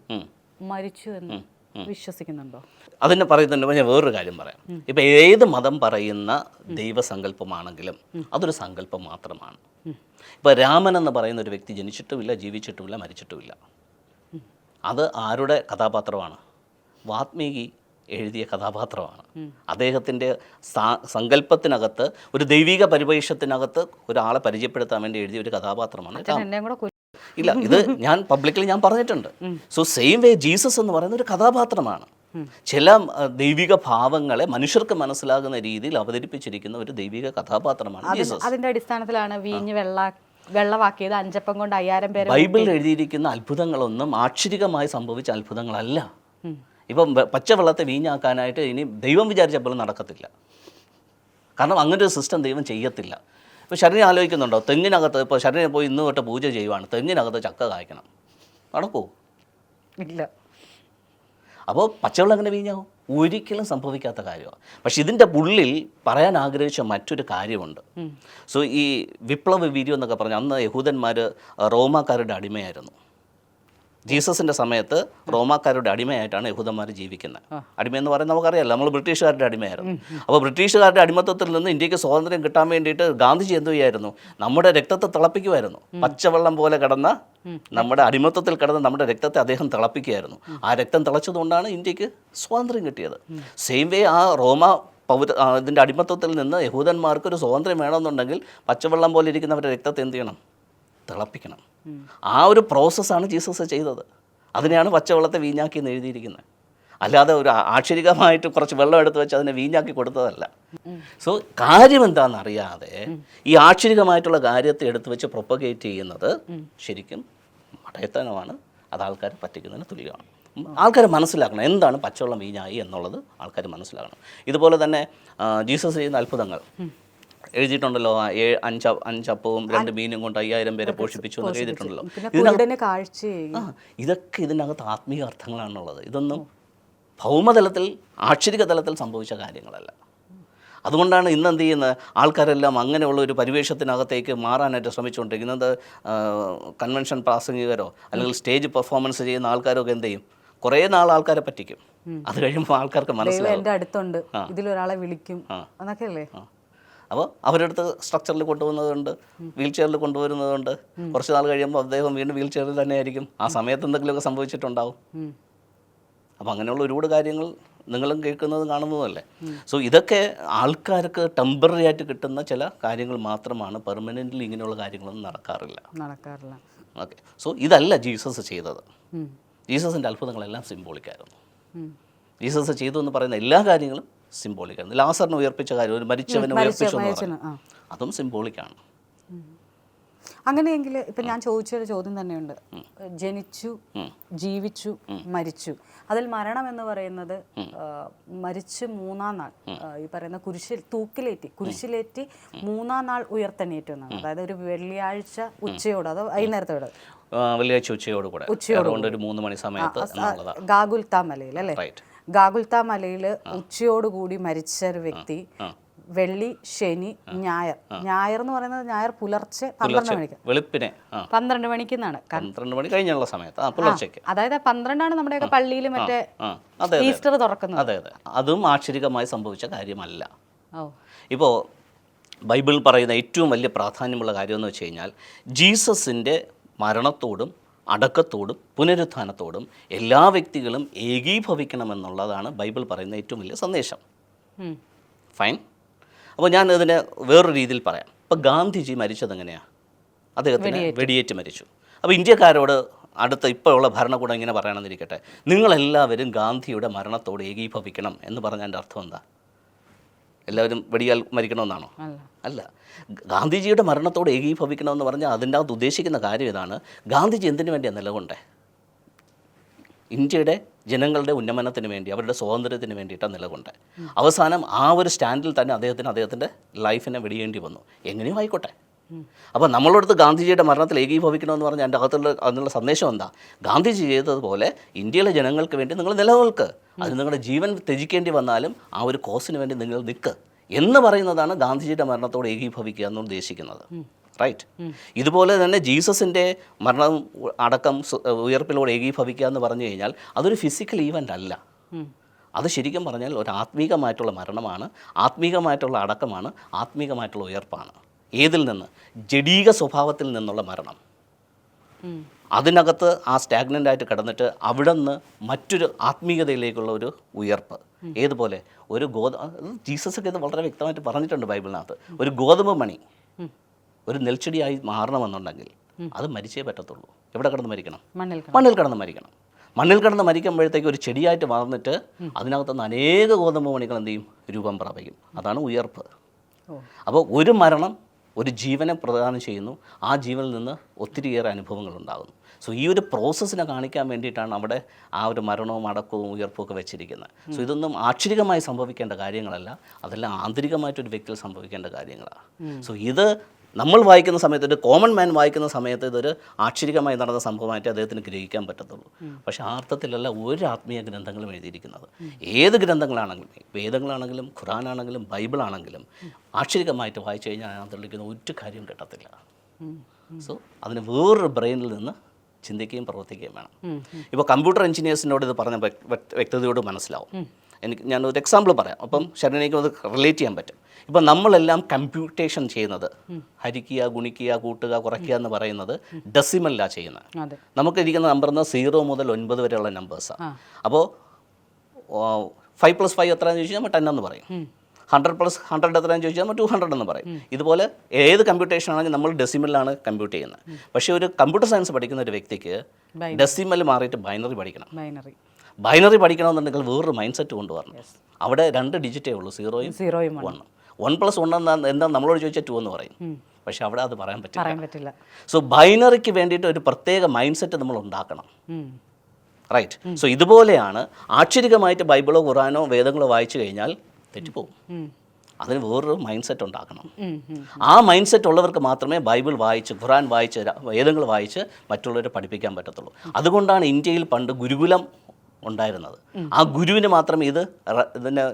മരിച്ചു എന്ന്. വിശ്വസിക്കുന്നുണ്ടോ? അതിന് പറയുന്നുണ്ട്. ഞാൻ വേറൊരു കാര്യം പറയാം. ഇപ്പം ഏത് മതം പറയുന്ന ദൈവസങ്കല്പമാണെങ്കിലും അതൊരു സങ്കല്പം മാത്രമാണ്. ഇപ്പോൾ രാമൻ എന്ന് പറയുന്ന ഒരു വ്യക്തി ജനിച്ചിട്ടുമില്ല ജീവിച്ചിട്ടുമില്ല മരിച്ചിട്ടുമില്ല. അത് ആരുടെ കഥാപാത്രമാണ്? വാത്മീകി എഴുതിയ കഥാപാത്രമാണ്. അദ്ദേഹത്തിന്റെ സാ- സങ്കല്പത്തിനകത്ത് ഒരു ദൈവിക പരിവേഷത്തിനകത്ത് ഒരാളെ പരിചയപ്പെടുത്താൻ വേണ്ടി എഴുതിയ ഒരു കഥാപാത്രമാണ്. ഇല്ല ഇത് ഞാൻ പബ്ലിക്കലി ഞാൻ പറഞ്ഞിട്ടുണ്ട്. സോ സെയിം വേ ജീസസ് എന്ന് പറയുന്ന ഒരു കഥാപാത്രമാണ്. ചില ദൈവിക ഭാവങ്ങളെ മനുഷ്യർക്ക് മനസ്സിലാകുന്ന രീതിയിൽ അവതരിപ്പിച്ചിരിക്കുന്ന ഒരു ദൈവിക കഥാപാത്രമാണ് അതിന്റെ അടിസ്ഥാനത്തിലാണ് വീഞ്ഞ് വെള്ള വെള്ളവാക്കിയത് അഞ്ചപ്പം കൊണ്ട് അയ്യായിരം പേര് ബൈബിളിൽ എഴുതിയിരിക്കുന്ന അത്ഭുതങ്ങളൊന്നും ആക്ഷരികമായി സംഭവിച്ച അത്ഭുതങ്ങളല്ല. ഇപ്പം പച്ച പച്ചവെള്ളത്തെ വീഞ്ഞാക്കാനായിട്ട് ഇനി ദൈവം വിചാരിച്ചപ്പോഴും നടക്കത്തില്ല. കാരണം അങ്ങനെ ഒരു സിസ്റ്റം ദൈവം ചെയ്യത്തില്ല. ഇപ്പോൾ ശരണി ആലോചിക്കുന്നുണ്ടോ? തെങ്ങിനകത്ത് ഇപ്പോൾ ശരണി പോയി ഇന്ന് തൊട്ട് പൂജ ചെയ്യുവാണ്. തെങ്ങിനകത്ത് ചക്ക കായ്ക്കണം. നടക്കുമോ ഇല്ല. അപ്പോൾ പച്ചവെള്ളം എങ്ങനെ വീഞ്ഞാവും? ഒരിക്കലും സംഭവിക്കാത്ത കാര്യമാണ്. പക്ഷെ ഇതിന്റെ ഉള്ളിൽ പറയാൻ ആഗ്രഹിച്ച മറ്റൊരു കാര്യമുണ്ട്. സോ ഈ വിപ്ലവ വീര്യം എന്നൊക്കെ പറഞ്ഞാൽ അന്ന് യഹൂദന്മാർ റോമാക്കാരുടെ അടിമയായിരുന്നു. ജീസസിന്റെ സമയത്ത് റോമാക്കാരുടെ അടിമയായിട്ടാണ് യഹൂദന്മാർ ജീവിക്കുന്നത് എന്ന് പറയുന്നത് നമുക്കറിയാം. നമ്മൾ ബ്രിട്ടീഷുകാരുടെ അടിമയായിരുന്നു. അപ്പോൾ ബ്രിട്ടീഷുകാരുടെ അടിമത്തത്തിൽ നിന്ന് ഇന്ത്യയ്ക്ക് സ്വാതന്ത്ര്യം കിട്ടാൻ വേണ്ടിയിട്ട് ഗാന്ധിജി എന്ത് ചെയ്യായിരുന്നു? നമ്മുടെ രക്തത്തെ തിളപ്പിക്കുമായിരുന്നു പച്ചവെള്ളം പോലെ കിടന്ന നമ്മുടെ അടിമത്തത്തിൽ കിടന്ന നമ്മുടെ രക്തത്തെ അദ്ദേഹം തിളപ്പിക്കുകയായിരുന്നു ആ രക്തം തിളച്ചതുകൊണ്ടാണ് ഇന്ത്യയ്ക്ക് സ്വാതന്ത്ര്യം കിട്ടിയത്. സെയിം വേ ആ റോമ പൗര ഇതിന്റെ ഇതിന്റെ അടിമത്തത്തിൽ നിന്ന് യഹൂദന്മാർക്ക് ഒരു സ്വാതന്ത്ര്യം വേണമെന്നുണ്ടെങ്കിൽ പച്ചവെള്ളം പോലെ ഇരിക്കുന്നവരുടെ രക്തത്തെ എന്ത് ചെയ്യണം? തിളപ്പിക്കണം. ആ ഒരു പ്രോസസ്സാണ് ജീസസ് ചെയ്തത്. അതിനെയാണ് പച്ചവെള്ളത്തെ വീഞ്ഞാക്കി എന്ന് എഴുതിയിരിക്കുന്നത്. അല്ലാതെ ഒരു ആക്ഷരികമായിട്ട് കുറച്ച് വെള്ളം എടുത്ത് വെച്ച് അതിനെ വീഞ്ഞാക്കി കൊടുത്തതല്ല. സോ കാര്യം എന്താണെന്ന് അറിയാതെ ഈ ആക്ഷരികമായിട്ടുള്ള കാര്യത്തെ എടുത്തു വെച്ച് പ്രൊപ്പഗേറ്റ് ചെയ്യുന്നത് ശരിക്കും മടയത്തനമാണ്. അത് ആൾക്കാരെ പറ്റിക്കുന്നതിന് തുല്യമാണ്. ആൾക്കാർ മനസ്സിലാക്കണം എന്താണ് പച്ചവെള്ളം വീഞ്ഞായി എന്നുള്ളത് ആൾക്കാർ മനസ്സിലാക്കണം. ഇതുപോലെ തന്നെ ജീസസ് ചെയ്യുന്ന അത്ഭുതങ്ങൾ. എഴുതിയിട്ടുണ്ടല്ലോ ഏഴ് അഞ്ച് അഞ്ചപ്പവും രണ്ട് മീനും കൊണ്ട് അയ്യായിരം പേരെ പോഷിപ്പിച്ചു എന്ന് എഴുതിയിട്ടുണ്ടല്ലോ. ഇതൊക്കെ ഇതിനകത്ത് ആത്മീയ അർത്ഥങ്ങളാണുള്ളത്. ഇതൊന്നും ഭൗമതലത്തിൽ ആക്ഷരിക തലത്തിൽ സംഭവിച്ച കാര്യങ്ങളല്ല. അതുകൊണ്ടാണ് ഇന്ന് എന്ത് ചെയ്യുന്നത്? ആൾക്കാരെല്ലാം അങ്ങനെയുള്ള ഒരു പരിവേഷത്തിനകത്തേക്ക് മാറാനായിട്ട് ശ്രമിച്ചുകൊണ്ടിരിക്കുന്നത്. കൺവെൻഷൻ പ്രാസംഗികരോ അല്ലെങ്കിൽ സ്റ്റേജ് പെർഫോമൻസ് ചെയ്യുന്ന ആൾക്കാരൊക്കെ എന്ത് ചെയ്യും? കുറേ നാൾ ആൾക്കാരെ പറ്റിക്കും. അത് കഴിയുമ്പോൾ ആൾക്കാർക്ക് മനസ്സിലായി മനസ്സിലാവും. എന്റെ അടുത്തുണ്ട്. ഇതിലൊരാളെ വിളിക്കും. എന്നൊക്കെ അല്ലേ അപ്പോൾ അവരടുത്ത് സ്ട്രക്ചറിൽ കൊണ്ടുപോകുന്നതുണ്ട് വീൽ ചെയറിൽ കൊണ്ടുവരുന്നതുണ്ട്. കുറച്ച് നാൾ കഴിയുമ്പോൾ അദ്ദേഹം വീണ്ടും വീൽ ചെയറിൽ തന്നെ ആയിരിക്കും ആ സമയത്ത് എന്തെങ്കിലുമൊക്കെ സംഭവിച്ചിട്ടുണ്ടാവും. അപ്പം അങ്ങനെയുള്ള ഒരുപാട് കാര്യങ്ങൾ നിങ്ങളും കേൾക്കുന്നതും കാണുന്നതല്ലേ സോ ഇതൊക്കെ ആൾക്കാർക്ക് ടെമ്പററി ആയിട്ട് കിട്ടുന്ന ചില കാര്യങ്ങൾ മാത്രമാണ് പെർമനന്റ്ലി ഇങ്ങനെയുള്ള കാര്യങ്ങളൊന്നും നടക്കാറില്ല. നടക്കാറില്ല. ഓക്കെ സോ ഇതല്ല ജീസസ് ചെയ്തത്. ജീസസിന്റെ അത്ഭുതങ്ങളെല്ലാം സിംബോളിക്കായിരുന്നു ജീസസ് ചെയ്തു എന്ന് പറയുന്ന എല്ലാ കാര്യങ്ങളും സിംബോളിക്കായിരുന്നു ലാസറിനെ ഉയർപ്പിച്ച കാര്യം ഒരു മരിച്ചവനെ ഉയർപ്പിച്ചു എന്ന് സിംബോളിക് ആണ് അതും സിംബോളിക്കാണ് അങ്ങനെയെങ്കിൽ ഇപ്പൊ ഞാൻ ചോദിച്ചൊരു ചോദ്യം തന്നെയുണ്ട്. ജനിച്ചു ജീവിച്ചു മരിച്ചു. അതിൽ മരണം എന്ന് പറയുന്നത് മരിച്ച് മൂന്നാം നാൾ ഈ പറയുന്ന കുരിശിൽ തൂക്കിലേറ്റി കുരിശിലേറ്റി മൂന്നാം നാൾ ഉയർത്തെണീറ്റു എന്നാണ്. അതായത് ഒരു വെള്ളിയാഴ്ച ഉച്ചയോട് അതോ വൈകുന്നേരത്തോട് വെള്ളിയാഴ്ച ഉച്ചയോട് കൂടെ. ഉച്ചയോട് ഒരു മൂന്ന് മണി സമയത്ത് എന്നുള്ളതാണ്. ഗാഗുൽത്ത മലയിൽ അല്ലേ? റൈറ്റ് ഗാഗുൽത്ത മലയിൽ ഉച്ചയോടുകൂടി മരിച്ച ഒരു വ്യക്തി വെള്ളി ശനി ഞായർ. ഞായർ എന്ന് പറയുന്നത് ഞായർ പുലർച്ചെ പന്ത്രണ്ട് മണിക്ക്. വെളുപ്പിനെ. പന്ത്രണ്ട് മണിക്ക് എന്നാണ് പന്ത്രണ്ട് മണി കഴിഞ്ഞുള്ള സമയത്ത്. പുലർച്ചയ്ക്ക്. അതായത് പന്ത്രണ്ടാണ് നമ്മുടെയൊക്കെ പള്ളിയിൽ മറ്റേ ഈസ്റ്റർ തുറക്കുന്നത്. അതെ അതെ. അതും ആക്ഷരികമായി സംഭവിച്ച കാര്യമല്ല. ഓ. ഇപ്പോൾ ബൈബിൾ പറയുന്ന ഏറ്റവും വലിയ പ്രാധാന്യമുള്ള കാര്യം എന്ന് വെച്ച് കഴിഞ്ഞാൽ ജീസസിന്റെ മരണത്തോടും അടക്കത്തോടും പുനരുത്ഥാനത്തോടും എല്ലാ വ്യക്തികളും ഏകീഭവിക്കണമെന്നുള്ളതാണ് ബൈബിൾ പറയുന്ന ഏറ്റവും വലിയ സന്ദേശം. ഫൈൻ. അപ്പോൾ ഞാൻ ഇതിനെ വേറൊരു രീതിയിൽ പറയാം. ഇപ്പോൾ ഗാന്ധിജി മരിച്ചത് എങ്ങനെയാണ് അദ്ദേഹത്തിന് വെടിയേറ്റ്. മരിച്ചു. അപ്പോൾ ഇന്ത്യക്കാരോട് അടുത്ത ഇപ്പോഴുള്ള ഭരണകൂടം ഇങ്ങനെ പറയണമെന്നിരിക്കട്ടെ നിങ്ങളെല്ലാവരും ഗാന്ധിയുടെ മരണത്തോട് ഏകീഭവിക്കണം എന്ന് പറഞ്ഞതിന്റെ അർത്ഥം എന്താ? എല്ലാവരും വെടിയാൽ മരിക്കണമെന്നാണോ? അല്ല. ഗാന്ധിജിയുടെ മരണത്തോട് ഏകീഭവിക്കണമെന്ന് പറഞ്ഞാൽ അതിന്റെ അകത്ത് ഉദ്ദേശിക്കുന്ന കാര്യം ഇതാണ്. ഗാന്ധിജി എന്തിനു വേണ്ടിയാണ് നിലകൊണ്ടേ? ഇന്ത്യയുടെ ജനങ്ങളുടെ ഉന്നമനത്തിന് വേണ്ടി അവരുടെ സ്വാതന്ത്ര്യത്തിന് വേണ്ടിയിട്ടാണ് നിലകൊണ്ട്. അവസാനം ആ ഒരു സ്റ്റാൻഡിൽ തന്നെ അദ്ദേഹത്തിന് അദ്ദേഹത്തിന്റെ ലൈഫിനെ വെടിയേണ്ടി വന്നു. എങ്ങനെയും ആയിക്കോട്ടെ. അപ്പോൾ നമ്മളടുത്ത് ഗാന്ധിജിയുടെ മരണത്തിൽ ഏകീഭവിക്കണമെന്ന് പറഞ്ഞാൽ എന്റെ അകത്തുള്ള അതിനുള്ള സന്ദേശം എന്താ? ഗാന്ധിജി ചെയ്തതുപോലെ ഇന്ത്യയിലെ ജനങ്ങൾക്ക് വേണ്ടി നിങ്ങൾ നിലനിൽക്ക് അത് നിങ്ങളുടെ ജീവൻ ത്യജിക്കേണ്ടി വന്നാലും ആ ഒരു കോസിന് വേണ്ടി നിങ്ങൾ നിൽക്ക്. എന്ന് പറയുന്നതാണ് ഗാന്ധിജിയുടെ മരണത്തോട് ഏകീഭവിക്കുക എന്ന് ഉദ്ദേശിക്കുന്നത്. റൈറ്റ് ഇതുപോലെ തന്നെ ജീസസിന്റെ മരണം അടക്കം ഉയർപ്പിലൂടെ ഏകീഭവിക്കുക എന്ന് പറഞ്ഞു കഴിഞ്ഞാൽ അതൊരു ഫിസിക്കൽ ഈവന്റ് അല്ല. അത് ശരിക്കും പറഞ്ഞാൽ ഒരു ആത്മീകമായിട്ടുള്ള മരണമാണ് ആത്മീകമായിട്ടുള്ള അടക്കമാണ് ആത്മീകമായിട്ടുള്ള ഉയർപ്പാണ്. ഏതിൽ നിന്ന്? ജഡീക സ്വഭാവത്തിൽ നിന്നുള്ള മരണം. അതിനകത്ത് ആ സ്റ്റാഗ്നന്റ് ആയിട്ട് കിടന്നിട്ട് അവിടെ നിന്ന് മറ്റൊരു ആത്മീയതയിലേക്കുള്ള ഒരു ഉയർപ്പ്. ഏതുപോലെ? ഒരു ഗോത ജീസസ് ഒക്കെ ഇത് വളരെ വ്യക്തമായിട്ട് പറഞ്ഞിട്ടുണ്ട് ബൈബിളിനകത്ത്. ഒരു ഗോതമ്പ് മണി. ഒരു നെൽച്ചെടിയായി മാറണമെന്നുണ്ടെങ്കിൽ അത് മരിച്ചേ പറ്റത്തുള്ളൂ. എവിടെ കിടന്ന് മരിക്കണം? മണ്ണിൽ കിടന്ന്. മരിക്കണം. മണ്ണിൽ കിടന്ന് മരിക്കുമ്പോഴത്തേക്ക് ഒരു ചെടിയായിട്ട് വളർന്നിട്ട് അതിനകത്തുനിന്ന് അനേക ഗോതമ്പ് മണികൾ എന്ത് ചെയ്യും? രൂപം പ്രാപിക്കും അതാണ് ഉയർപ്പ്. അപ്പോൾ ഒരു മരണം ഒരു ജീവനെ പ്രദാനം ചെയ്യുന്നു. ആ ജീവനിൽ നിന്ന് ഒത്തിരിയേറെ അനുഭവങ്ങൾ ഉണ്ടാകുന്നു. സോ ഈ ഒരു പ്രോസസ്സിനെ കാണിക്കാൻ വേണ്ടിയിട്ടാണ് അവിടെ ആ ഒരു മരണവും അടക്കവും ഉയർപ്പും ഒക്കെ വെച്ചിരിക്കുന്നത്. സോ ഇതൊന്നും ആക്ഷരികമായി സംഭവിക്കേണ്ട കാര്യങ്ങളല്ല. അതെല്ലാം ആന്തരികമായിട്ടൊരു വ്യക്തിയിൽ സംഭവിക്കേണ്ട കാര്യങ്ങളാണ്. സോ ഇത് നമ്മൾ വായിക്കുന്ന സമയത്ത് ഒരു കോമൺ മാൻ വായിക്കുന്ന സമയത്ത് ഇതൊരു ആക്ഷരികമായി നടന്ന സംഭവമായിട്ട് അദ്ദേഹത്തിന് ഗ്രഹിക്കാൻ പറ്റത്തുള്ളൂ. പക്ഷേ ആ അർത്ഥത്തിലല്ല ഒരു ആത്മീയ ഗ്രന്ഥങ്ങളും എഴുതിയിരിക്കുന്നത്. ഏത് ഗ്രന്ഥങ്ങളാണെങ്കിലും വേദങ്ങളാണെങ്കിലും ഖുറാനാണെങ്കിലും ബൈബിളാണെങ്കിലും ആക്ഷരികമായിട്ട് വായിച്ചു കഴിഞ്ഞാൽ അതിനകത്തുള്ളിരിക്കുന്ന ഒരു കാര്യം കിട്ടത്തില്ല. സോ അതിന് വേറൊരു ബ്രെയിനിൽ നിന്ന് ചിന്തിക്കുകയും പ്രവർത്തിക്കുകയും വേണം. ഇപ്പോൾ കമ്പ്യൂട്ടർ എഞ്ചിനീയേഴ്സിനോട് ഇത് പറഞ്ഞ വ്യക്ത- വ്യക്ത- വ്യക്തതയോട് മനസ്സിലാവും. എനിക്ക് ഞാനൊരു എക്സാമ്പിൾ പറയാം. അപ്പം ശരണിക്കും അത് റിലേറ്റ് ചെയ്യാൻ പറ്റും. ഇപ്പം നമ്മളെല്ലാം കമ്പ്യൂട്ടേഷൻ ചെയ്യുന്നത്. ഹരിക്കുക ഗുണിക്കുക കൂട്ടുക കുറയ്ക്കുക എന്ന് പറയുന്നത് ഡെസിമലിലാണ് ചെയ്യുന്നത്. അതെ. നമുക്ക് ഇരിക്കുന്ന നമ്പർ എന്ന് സീറോ മുതൽ ഒൻപത് വരെയുള്ള നമ്പേഴ്സാണ്. അപ്പോൾ ഫൈവ് പ്ലസ് ഫൈവ് എത്രയാണെന്ന് ചോദിച്ചാൽ നമ്മൾ ടെൻ എന്ന് പറയും. ഹൺഡ്രഡ് പ്ലസ് ഹൺഡ്രഡ് എത്രയാണെന്ന് ചോദിച്ചാൽ നമ്മൾ ടു ഹൺഡ്രഡ് എന്ന് പറയും. ഇതുപോലെ ഏത് കമ്പ്യൂട്ടേഷൻ ആണെങ്കിലും നമ്മൾ ഡെസിമലിലാണ് കമ്പ്യൂട്ട് ചെയ്യുന്നത്. പക്ഷേ ഒരു കമ്പ്യൂട്ടർ സയൻസ് പഠിക്കുന്ന ഒരു വ്യക്തിക്ക് ഡെസിമൽ മാറിയിട്ട് ബൈനറി പഠിക്കണം. ബൈനറി ബൈനറി പഠിക്കണമെന്നുണ്ടെങ്കിൽ വേറൊരു മൈൻഡ് സെറ്റ് കൊണ്ടുവരണം അവിടെ രണ്ട് ഡിജിറ്റേ ഉള്ളൂ സീറോയും സീറോയും വണ്ണും വൺ പ്ലസ് വൺ എന്താ എന്താ നമ്മളോട് ചോദിച്ചാൽ ടു എന്ന് പറയും. പക്ഷെ അവിടെ അത് പറയാൻ പറ്റില്ല. സോ ബൈനറിക്ക് വേണ്ടിയിട്ട് ഒരു പ്രത്യേക മൈൻഡ് സെറ്റ് നമ്മൾ ഉണ്ടാക്കണം. റൈറ്റ് സോ ഇതുപോലെയാണ് ആക്ഷരികമായിട്ട് ബൈബിളോ ഖുറാനോ വേദങ്ങളോ വായിച്ചു കഴിഞ്ഞാൽ തെറ്റിപ്പോവും. അതിന് വേറൊരു മൈൻഡ് സെറ്റ് ഉണ്ടാക്കണം. ആ മൈൻഡ് സെറ്റ് ഉള്ളവർക്ക് മാത്രമേ ബൈബിൾ വായിച്ച് ഖുറാൻ വായിച്ച് വേദങ്ങൾ വായിച്ച് മറ്റുള്ളവരെ പഠിപ്പിക്കാൻ പറ്റത്തുള്ളൂ. അതുകൊണ്ടാണ് ഇന്ത്യയിൽ പണ്ട് ഗുരുകുലം ഉണ്ടായിരുന്നത്. ആ ഗുരുവിന് മാത്രമേ ഇത് ഇതിനെ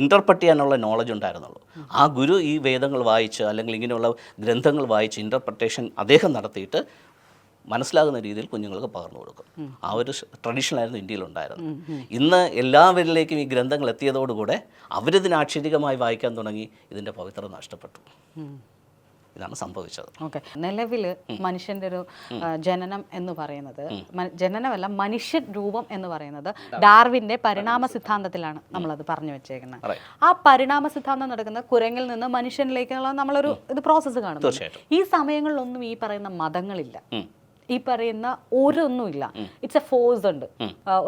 ഇന്റർപ്രറ്റ് ചെയ്യാനുള്ള നോളജ് ഉണ്ടായിരുന്നുള്ളൂ. ആ ഗുരു ഈ വേദങ്ങൾ വായിച്ച് അല്ലെങ്കിൽ ഇങ്ങനെയുള്ള ഗ്രന്ഥങ്ങൾ വായിച്ച് ഇന്റർപ്രറ്റേഷൻ അദ്ദേഹം നടത്തിയിട്ട് മനസ്സിലാകുന്ന രീതിയിൽ കുഞ്ഞുങ്ങൾക്ക് പകർന്നു കൊടുക്കും. ആ ഒരു ട്രഡീഷനായിരുന്നു ഇന്ത്യയിൽ ഉണ്ടായിരുന്നത്. ഇന്ന് എല്ലാവരിലേക്കും ഈ ഗ്രന്ഥങ്ങൾ എത്തിയതോടുകൂടെ അവരിതിനാക്ഷരികമായി വായിക്കാൻ തുടങ്ങി ഇതിന്റെ പവിത്രത നഷ്ടപ്പെട്ടു. ഇതാണ് സംഭവിച്ചത്. ഓക്കെ. നിലവിൽ മനുഷ്യന്റെ ഒരു ജനനം എന്ന് പറയുന്നത് ജനനമല്ല മനുഷ്യ രൂപം എന്ന് പറയുന്നത് ഡാർവിന്റെ പരിണാമ സിദ്ധാന്തത്തിലാണ് നമ്മളത് പറഞ്ഞു വെച്ചേക്കുന്നത്. ആ പരിണാമ സിദ്ധാന്തം നടക്കുന്ന കുരങ്ങിൽ നിന്ന് മനുഷ്യനിലേക്കുള്ള നമ്മളൊരു ഇത് പ്രോസസ്സ് കാണുന്നു. ഈ സമയങ്ങളിലൊന്നും ഈ പറയുന്ന മതങ്ങളില്ല. ഈ പറയുന്ന ഓരോന്നുമില്ല ഇറ്റ്സ് എ ഫോഴ്സ് ഉണ്ട്.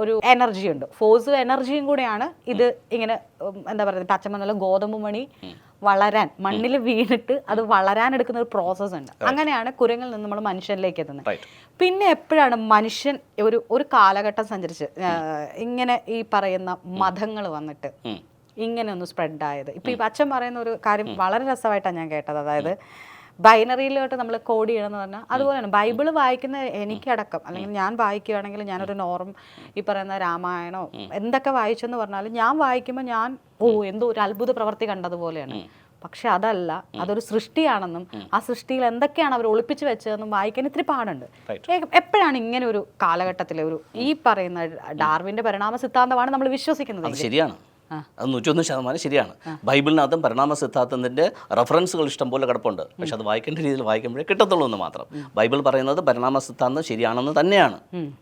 ഒരു എനർജി ഉണ്ട്. ഫോഴ്സും എനർജിയും കൂടെയാണ് ഇത് ഇങ്ങനെ എന്താ പറയുക പച്ചമന്നല ഗോതമ്പ് മണി വളരാൻ മണ്ണിൽ വീണിട്ട് അത് വളരാൻ എടുക്കുന്ന ഒരു പ്രോസസ്സ് ഉണ്ട്. അങ്ങനെയാണ് കുരങ്ങിൽ നിന്ന് നമ്മൾ മനുഷ്യനിലേക്ക് എത്തുന്നത്. പിന്നെ എപ്പോഴാണ് മനുഷ്യൻ ഒരു ഒരു കാലഘട്ടം സഞ്ചരിച്ച് ഇങ്ങനെ ഈ പറയുന്ന മതങ്ങൾ വന്നിട്ട്. ഇങ്ങനെ ഒന്ന് സ്പ്രെഡ് ആയത്? ഇപ്പൊ ഈ അച്ഛൻ പറയുന്ന ഒരു കാര്യം വളരെ രസമായിട്ടാണ് ഞാൻ കേട്ടത്. അതായത് ബൈനറിയിലോട്ട് നമ്മൾ കോഡ് ചെയ്യണമെന്ന് പറഞ്ഞാൽ അതുപോലെയാണ് ബൈബിൾ വായിക്കുന്ന എനിക്കടക്കം അല്ലെങ്കിൽ ഞാൻ വായിക്കുകയാണെങ്കിൽ ഞാനൊരു നോർം ഈ പറയുന്ന രാമായണോ എന്തൊക്കെ വായിച്ചെന്ന് പറഞ്ഞാലും ഞാൻ വായിക്കുമ്പോൾ ഞാൻ ഓ എന്തോ ഒരു അത്ഭുത പ്രവൃത്തി കണ്ടതുപോലെയാണ്. പക്ഷെ അതല്ല അതൊരു സൃഷ്ടിയാണെന്നും ആ സൃഷ്ടിയിൽ എന്തൊക്കെയാണ് അവർ ഒളിപ്പിച്ചു വെച്ചതെന്നും വായിക്കാൻ ഇത്തിരി പാടുണ്ട്. എപ്പോഴാണ് ഇങ്ങനെ ഒരു കാലഘട്ടത്തിലെ ഒരു ഈ പറയുന്ന ഡാർവിന്റെ പരിണാമ സിദ്ധാന്തമാണ് നമ്മൾ വിശ്വസിക്കുന്നത് ശരിയാണ്. അത് നൂറ്റൊന്ന് ശതമാനം ശരിയാണ്. ബൈബിളിനകത്തും പരിണാമ സിദ്ധാന്തത്തിന്റെ റെഫറൻസുകൾ ഇഷ്ടംപോലെ കിടപ്പുണ്ട്. പക്ഷെ അത് വായിക്കേണ്ട രീതിയിൽ വായിക്കുമ്പോഴേ കിട്ടത്തുള്ളൂ എന്ന് മാത്രം. ബൈബിൾ പറയുന്നത് പരിണാമ സിദ്ധാന്തം ശരിയാണെന്ന് തന്നെയാണ്.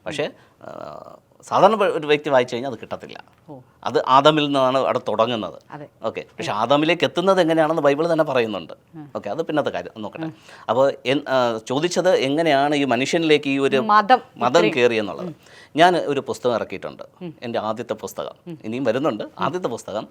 പക്ഷേ സാധാരണ ഒരു വ്യക്തി വായിച്ചു കഴിഞ്ഞാൽ അത് കിട്ടത്തില്ല. അത് ആദമിൽ നിന്നാണ് അവിടെ തുടങ്ങുന്നത്. ഓക്കെ. പക്ഷെ ആദമിലേക്ക് എത്തുന്നത് എങ്ങനെയാണെന്ന് ബൈബിൾ തന്നെ പറയുന്നുണ്ട്. ഓക്കെ. അത് പിന്നത്തെ കാര്യം. നോക്കട്ടെ. അപ്പോൾ ചോദിച്ചത് എങ്ങനെയാണ് ഈ മനുഷ്യനിലേക്ക് ഈ ഒരു മതം മതം കയറി എന്നുള്ളത്. ഞാൻ ഒരു പുസ്തകം ഇറക്കിയിട്ടുണ്ട്. എന്റെ ആദ്യത്തെ പുസ്തകം. ഇനിയും വരുന്നുണ്ട്. ആദ്യത്തെ പുസ്തകം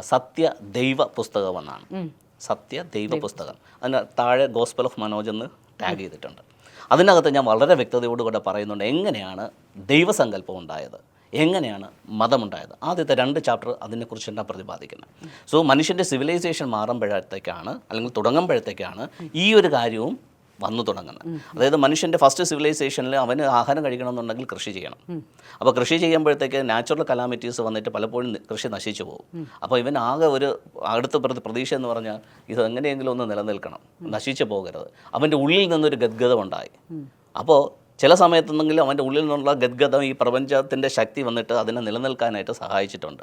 സത്യ ദൈവ പുസ്തകം എന്നാണ്. സത്യ ദൈവ പുസ്തകം. അതിന് താഴെ ഗോസ്പൽ ഓഫ് മനോജ് എന്ന് ടാഗ് ചെയ്തിട്ടുണ്ട്. അതിനകത്ത് ഞാൻ വളരെ വ്യക്തതയോടുകൂടെ പറയുന്നുണ്ട് എങ്ങനെയാണ് ദൈവസങ്കല്പം ഉണ്ടായത്? എങ്ങനെയാണ് മതമുണ്ടായത്? ആദ്യത്തെ രണ്ട് ചാപ്റ്റർ അതിനെക്കുറിച്ച് തന്നെ പ്രതിപാദിക്കുന്നത്? സോ മനുഷ്യന്റെ സിവിലൈസേഷൻ മാറുമ്പോഴത്തേക്കാണ് അല്ലെങ്കിൽ തുടങ്ങുമ്പോഴത്തേക്കാണ് ഈ ഒരു കാര്യവും വന്നു തുടങ്ങുന്നത്. അതായത് മനുഷ്യന്റെ ഫസ്റ്റ് സിവിലൈസേഷനിൽ അവന് ആഹാരം കഴിക്കണമെന്നുണ്ടെങ്കിൽ കൃഷി ചെയ്യണം. അപ്പോൾ കൃഷി ചെയ്യുമ്പോഴത്തേക്ക് നാച്ചുറൽ കലാമിറ്റീസ് വന്നിട്ട് പലപ്പോഴും കൃഷി നശിച്ചു പോകും. അപ്പോൾ ഇവൻ ആകെ ഒരു അടുത്ത പ്രതി- പ്രതീക്ഷ എന്ന് പറഞ്ഞാൽ ഇത് എങ്ങനെയെങ്കിലും ഒന്ന് നിലനിൽക്കണം. നശിച്ചു പോകരുത്. അവന്റെ ഉള്ളിൽ നിന്നൊരു ഗദ്ഗതം ഉണ്ടായി. അപ്പോൾ ചില സമയത്തെന്നെങ്കിലും അവന്റെ ഉള്ളിൽ നിന്നുള്ള ഗദ്ഗതം ഈ പ്രപഞ്ചത്തിന്റെ ശക്തി വന്നിട്ട് അതിനെ നിലനിൽക്കാനായിട്ട് സഹായിച്ചിട്ടുണ്ട്.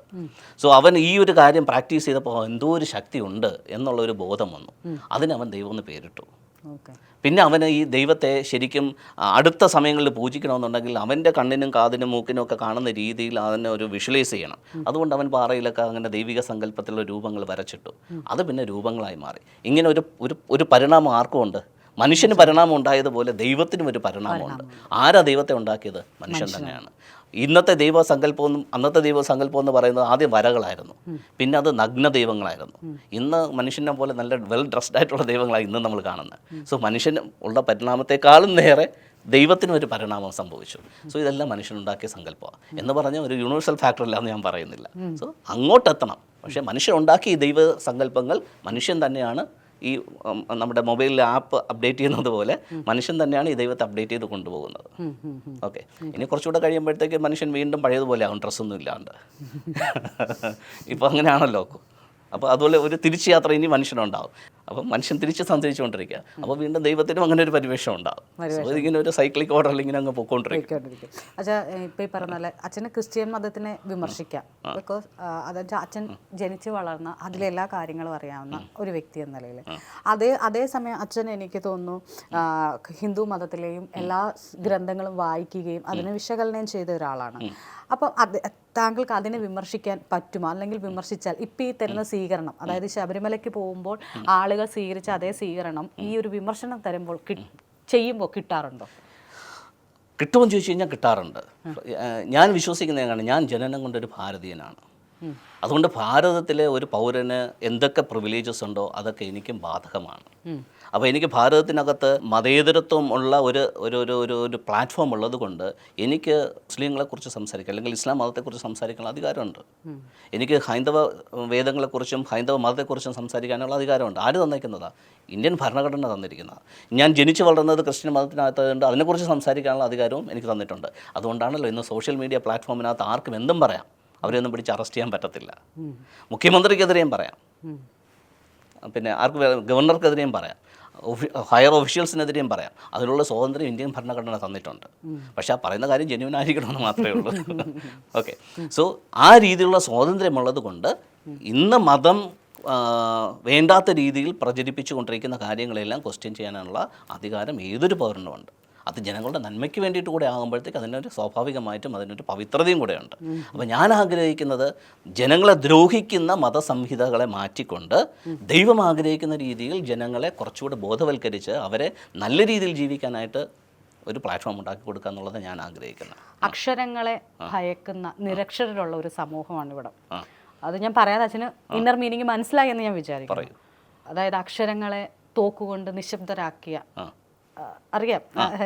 സോ അവൻ ഈ ഒരു കാര്യം പ്രാക്ടീസ് ചെയ്തപ്പോൾ എന്തോ ഒരു ശക്തി ഉണ്ട് എന്നുള്ള ഒരു ബോധം വന്നു. അതിനവൻ ദൈവം എന്ന് പേരിട്ടു. പിന്നെ അവന് ഈ ദൈവത്തെ ശരിക്കും അടുത്ത സമയങ്ങളിൽ പൂജിക്കണമെന്നുണ്ടെങ്കിൽ അവന്റെ കണ്ണിനും കാതിനും മൂക്കിനും ഒക്കെ കാണുന്ന രീതിയിൽ അതിനെ ഒരു വിഷ്വലൈസ് ചെയ്യണം. അതുകൊണ്ട് അവൻ പാറയിലൊക്കെ അങ്ങനെ ദൈവിക സങ്കല്പത്തിലുള്ള രൂപങ്ങൾ വരച്ചിട്ടു. അത് പിന്നെ രൂപങ്ങളായി മാറി. ഇങ്ങനെ ഒരു ഒരു ഒരു പരിണാമം ആർക്കും ഉണ്ട് മനുഷ്യന് പരിണാമം ഉണ്ടായതുപോലെ ദൈവത്തിനും ഒരു പരിണാമമുണ്ട്. ആരാ ദൈവത്തെ ഉണ്ടാക്കിയത്? മനുഷ്യൻ തന്നെയാണ്. ഇന്നത്തെ ദൈവസങ്കല്പം അന്നത്തെ ദൈവസങ്കല്പം എന്ന് പറയുന്നത് ആദ്യം വരകളായിരുന്നു. പിന്നെ അത് നഗ്ന ദൈവങ്ങളായിരുന്നു. ഇന്ന് മനുഷ്യനെ പോലെ നല്ല വെൽ ഡ്രസ്ഡ് ആയിട്ടുള്ള ദൈവങ്ങളാണ് ഇന്ന് നമ്മൾ കാണുന്നത്. സോ മനുഷ്യന് ഉള്ള പരിണാമത്തെക്കാളും നേരെ ദൈവത്തിനും ഒരു പരിണാമം സംഭവിച്ചു. സോ ഇതെല്ലാം മനുഷ്യനുണ്ടാക്കിയ സങ്കല്പമാണ് എന്ന് പറഞ്ഞാൽ ഒരു യൂണിവേഴ്സൽ ഫാക്ടർ ഇല്ല എന്ന് ഞാൻ പറയുന്നില്ല. സോ അങ്ങോട്ടെത്തണം. പക്ഷേ മനുഷ്യനുണ്ടാക്കിയ ഈ ദൈവ സങ്കല്പങ്ങൾ മനുഷ്യൻ തന്നെയാണ് ഈ നമ്മുടെ മൊബൈലിൽ ആപ്പ് അപ്ഡേറ്റ് ചെയ്യുന്നത് പോലെ മനുഷ്യൻ തന്നെയാണ് ഈ ദൈവത്തെ അപ്ഡേറ്റ് ചെയ്ത് കൊണ്ടുപോകുന്നത്. ഓക്കെ ഇനി കുറച്ചുകൂടെ കഴിയുമ്പോഴത്തേക്ക് മനുഷ്യൻ വീണ്ടും പഴയതുപോലെ ആവും ഡ്രസ്സൊന്നും ഇല്ലാണ്ട്. ഇപ്പോൾ അങ്ങനെയാണല്ലോ. അപ്പോൾ അതുപോലെ ഒരു തിരിച്ചു യാത്ര ഇനി മനുഷ്യനുണ്ടാവും. അപ്പം മനുഷ്യൻ തിരിച്ച് സഞ്ചരിച്ചുകൊണ്ടിരിക്കുക. അപ്പോൾ വീണ്ടും ദൈവത്തിനും അങ്ങനെ ഒരു പരിവേഷം ഉണ്ടാകും ഇങ്ങനെ ഇതിങ്ങനെ ഒരു സൈക്ലിക് ഓർഡർ ഇങ്ങനെ അങ്ങ് പൊക്കോണ്ടിരിക്കും അച്ഛാ ഇപ്പം ഈ പറഞ്ഞ പോലെ അച്ഛന് ക്രിസ്ത്യൻ മതത്തിനെ വിമർശിക്കാം. ബിക്കോസ് അതായത് അച്ഛൻ ജനിച്ച് വളർന്ന അതിലെല്ലാ കാര്യങ്ങളും അറിയാവുന്ന ഒരു വ്യക്തി എന്ന നിലയിൽ അതേ അതേസമയം അച്ഛൻ എനിക്ക് തോന്നുന്നു ഹിന്ദു മതത്തിലെയും എല്ലാ ഗ്രന്ഥങ്ങളും വായിക്കുകയും അതിനെ വിശകലനം ചെയ്ത ഒരാളാണ്. അപ്പം അത് താങ്കൾക്ക് അതിനെ വിമർശിക്കാൻ പറ്റുമോ? അല്ലെങ്കിൽ വിമർശിച്ചാൽ ഇപ്പം ഈ തരുന്ന സ്വീകരണം അതായത് ശബരിമലയ്ക്ക് പോകുമ്പോൾ ആളുകൾ സ്വീകരിച്ച അതേ സ്വീകരണം ഈ ഒരു വിമർശനം തരുമ്പോൾ ചെയ്യുമ്പോൾ കിട്ടാറുണ്ടോ? കിട്ടുമെന്ന് ചോദിച്ചു കഴിഞ്ഞാൽ കിട്ടാറുണ്ട്. ഞാൻ വിശ്വസിക്കുന്ന കാരണം ഞാൻ ജനനം കൊണ്ടൊരു ഭാരതീയനാണ്. അതുകൊണ്ട് ഭാരതത്തിലെ ഒരു പൗരന് എന്തൊക്കെ പ്രിവിലേജസ് ഉണ്ടോ അതൊക്കെ എനിക്കും ബാധകമാണ്. അപ്പോൾ എനിക്ക് ഭാരതത്തിനകത്ത് മതേതരത്വം ഉള്ള ഒരു ഒരു ഒരു ഒരു ഒരു പ്ലാറ്റ്ഫോം ഉള്ളത് കൊണ്ട് എനിക്ക് മുസ്ലിങ്ങളെക്കുറിച്ച് സംസാരിക്കാം. അല്ലെങ്കിൽ ഇസ്ലാം മതത്തെക്കുറിച്ച് സംസാരിക്കാനുള്ള അധികാരമുണ്ട്. എനിക്ക് ഹൈന്ദവ വേദങ്ങളെക്കുറിച്ചും ഹൈന്ദവ മതത്തെക്കുറിച്ചും സംസാരിക്കാനുള്ള അധികാരമുണ്ട്. ആര് തന്നേക്കുന്നതാണ് ഇന്ത്യൻ ഭരണഘടന തന്നിരിക്കുന്നത് ഞാൻ ജനിച്ചു വളർന്നത് ക്രിസ്ത്യൻ മതത്തിനകത്തുകൊണ്ട് അതിനെക്കുറിച്ച് സംസാരിക്കാനുള്ള അധികാരവും എനിക്ക് തന്നിട്ടുണ്ട്. അതുകൊണ്ടാണല്ലോ ഇന്ന് സോഷ്യൽ മീഡിയ പ്ലാറ്റ്ഫോമിനകത്ത് ആർക്കും എന്തും പറയാം. അവരെയൊന്നും പിടിച്ച് അറസ്റ്റ് ചെയ്യാൻ പറ്റത്തില്ല. മുഖ്യമന്ത്രിക്കെതിരെയും പറയാം. പിന്നെ ആർക്ക് ഗവർണർക്കെതിരെയും പറയാം. ഹയർ ഒഫീഷ്യൽസിനെതിരെയും പറയാം. അതിലുള്ള സ്വാതന്ത്ര്യം ഇന്ത്യൻ ഭരണഘടന തന്നിട്ടുണ്ട്. പക്ഷേ ആ പറയുന്ന കാര്യം ജെന്യൂൻ ആയിരിക്കണമെന്ന് മാത്രമേ ഉള്ളൂ. ഓക്കെ സോ ആ രീതിയിലുള്ള സ്വാതന്ത്ര്യമുള്ളത് കൊണ്ട് ഇന്ന് മതം വേണ്ടാത്ത രീതിയിൽ പ്രചരിപ്പിച്ചു കൊണ്ടിരിക്കുന്ന കാര്യങ്ങളെല്ലാം ക്വസ്റ്റ്യൻ ചെയ്യാനുള്ള അധികാരം ഏതൊരു പൗരനുമുണ്ട് അത് ജനങ്ങളുടെ നന്മയ്ക്ക് വേണ്ടിയിട്ട് കൂടെ ആകുമ്പോഴത്തേക്ക് അതിനൊരു സ്വാഭാവികമായിട്ടും അതിനൊരു പവിത്രതയും കൂടെയുണ്ട്. അപ്പോൾ ഞാൻ ആഗ്രഹിക്കുന്നത് ജനങ്ങളെ ദ്രോഹിക്കുന്ന മതസംഹിതകളെ മാറ്റിക്കൊണ്ട് ദൈവം ആഗ്രഹിക്കുന്ന രീതിയിൽ ജനങ്ങളെ കുറച്ചുകൂടെ ബോധവൽക്കരിച്ച് അവരെ നല്ല രീതിയിൽ ജീവിക്കാനായിട്ട് ഒരു പ്ലാറ്റ്ഫോം ഉണ്ടാക്കി കൊടുക്കുക എന്നുള്ളത് ഞാൻ ആഗ്രഹിക്കുന്നത് അക്ഷരങ്ങളെ ഭയക്കുന്ന നിരക്ഷരരുള്ള ഒരു സമൂഹമാണ് ഇവിടെ. അത് ഞാൻ പറയാതെ അച്ഛന് ഇന്നർ മീനിങ് മനസ്സിലായി എന്ന് ഞാൻ വിചാരിക്കും അതായത് അക്ഷരങ്ങളെ തോക്കുകൊണ്ട് നിശബ്ദരാക്കിയ അറിയാം.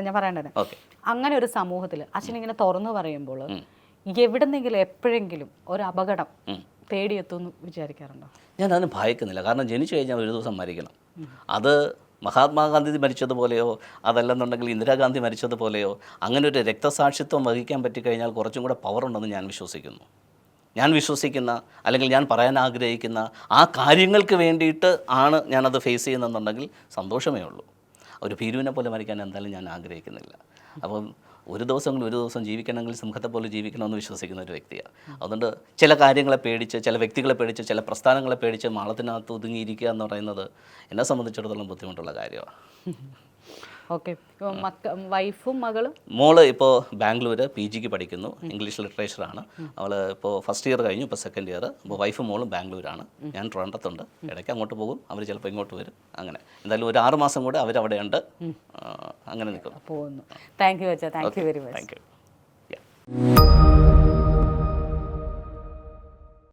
ഞാൻ പറയണ്ടേ അങ്ങനെ ഒരു സമൂഹത്തിൽ അച്ഛൻ ഇങ്ങനെ തുറന്നു പറയുമ്പോൾ എവിടെന്നെങ്കിലും എപ്പോഴെങ്കിലും ഒരു അപകടം തേടിയെത്തുമെന്ന് വിചാരിക്കാറുണ്ടോ? ഞാൻ അതിന് ഭയക്കുന്നില്ല. കാരണം ജനിച്ചു കഴിഞ്ഞാൽ ഒരു ദിവസം മരിക്കണം. അത് മഹാത്മാഗാന്ധി മരിച്ചതുപോലെയോ അതല്ലെന്നുണ്ടെങ്കിൽ ഇന്ദിരാഗാന്ധി മരിച്ചതുപോലെയോ അങ്ങനെ ഒരു രക്തസാക്ഷിത്വം വഹിക്കാൻ പറ്റിക്കഴിഞ്ഞാൽ കുറച്ചും കൂടെ പവർ ഉണ്ടെന്ന് ഞാൻ വിശ്വസിക്കുന്നു. ഞാൻ വിശ്വസിക്കുന്ന അല്ലെങ്കിൽ ഞാൻ പറയാൻ ആഗ്രഹിക്കുന്ന ആ കാര്യങ്ങൾക്ക് വേണ്ടിയിട്ട് ആണ് ഞാനത് ഫേസ് ചെയ്യുന്നതെന്നുണ്ടെങ്കിൽ സന്തോഷമേ ഉള്ളൂ. ഒരു ഭീരുവിനെ പോലെ മരിക്കാൻ എന്തായാലും ഞാൻ ആഗ്രഹിക്കുന്നില്ല. അപ്പം ഒരു ദിവസമെങ്കിലും ഒരു ദിവസം ജീവിക്കണമെങ്കിൽ സിംഹത്തെ പോലെ ജീവിക്കണമെന്ന് വിശ്വസിക്കുന്ന ഒരു വ്യക്തിയാണ്. അതുകൊണ്ട് ചില കാര്യങ്ങളെ പേടിച്ച് ചില വ്യക്തികളെ പേടിച്ച് ചില പ്രസ്ഥാനങ്ങളെ പേടിച്ച് മാളത്തിനകത്ത് ഒതുങ്ങിയിരിക്കുക എന്ന് പറയുന്നത് എന്നെ സംബന്ധിച്ചിടത്തോളം ബുദ്ധിമുട്ടുള്ള കാര്യമാണ്. ഓക്കെ. വൈഫും മകളും? മോൾ ഇപ്പോൾ ബാംഗ്ലൂർ പി ജിക്ക് പഠിക്കുന്നു. ഇംഗ്ലീഷ് ലിറ്ററേച്ചർ ആണ് അവൾ ഇപ്പോൾ ഫസ്റ്റ് ഇയർ കഴിഞ്ഞു ഇപ്പോൾ സെക്കൻഡ് ഇയർ അപ്പോൾ വൈഫും മോളും ബാംഗ്ലൂരാണ്. ഞാൻ ട്രിവാൻഡ്രത്തുണ്ട്. ഇടയ്ക്ക് അങ്ങോട്ട് പോകും. അവർ ചിലപ്പോൾ ഇങ്ങോട്ട് വരും. അങ്ങനെ. എന്തായാലും ഒരു ആറ് മാസം കൂടെ അവരവിടെയുണ്ട്. ഉണ്ട് അങ്ങനെ നിൽക്കുന്നു. പോകുന്നു. താങ്ക് യു അച്ഛാ. Thank you very much thank you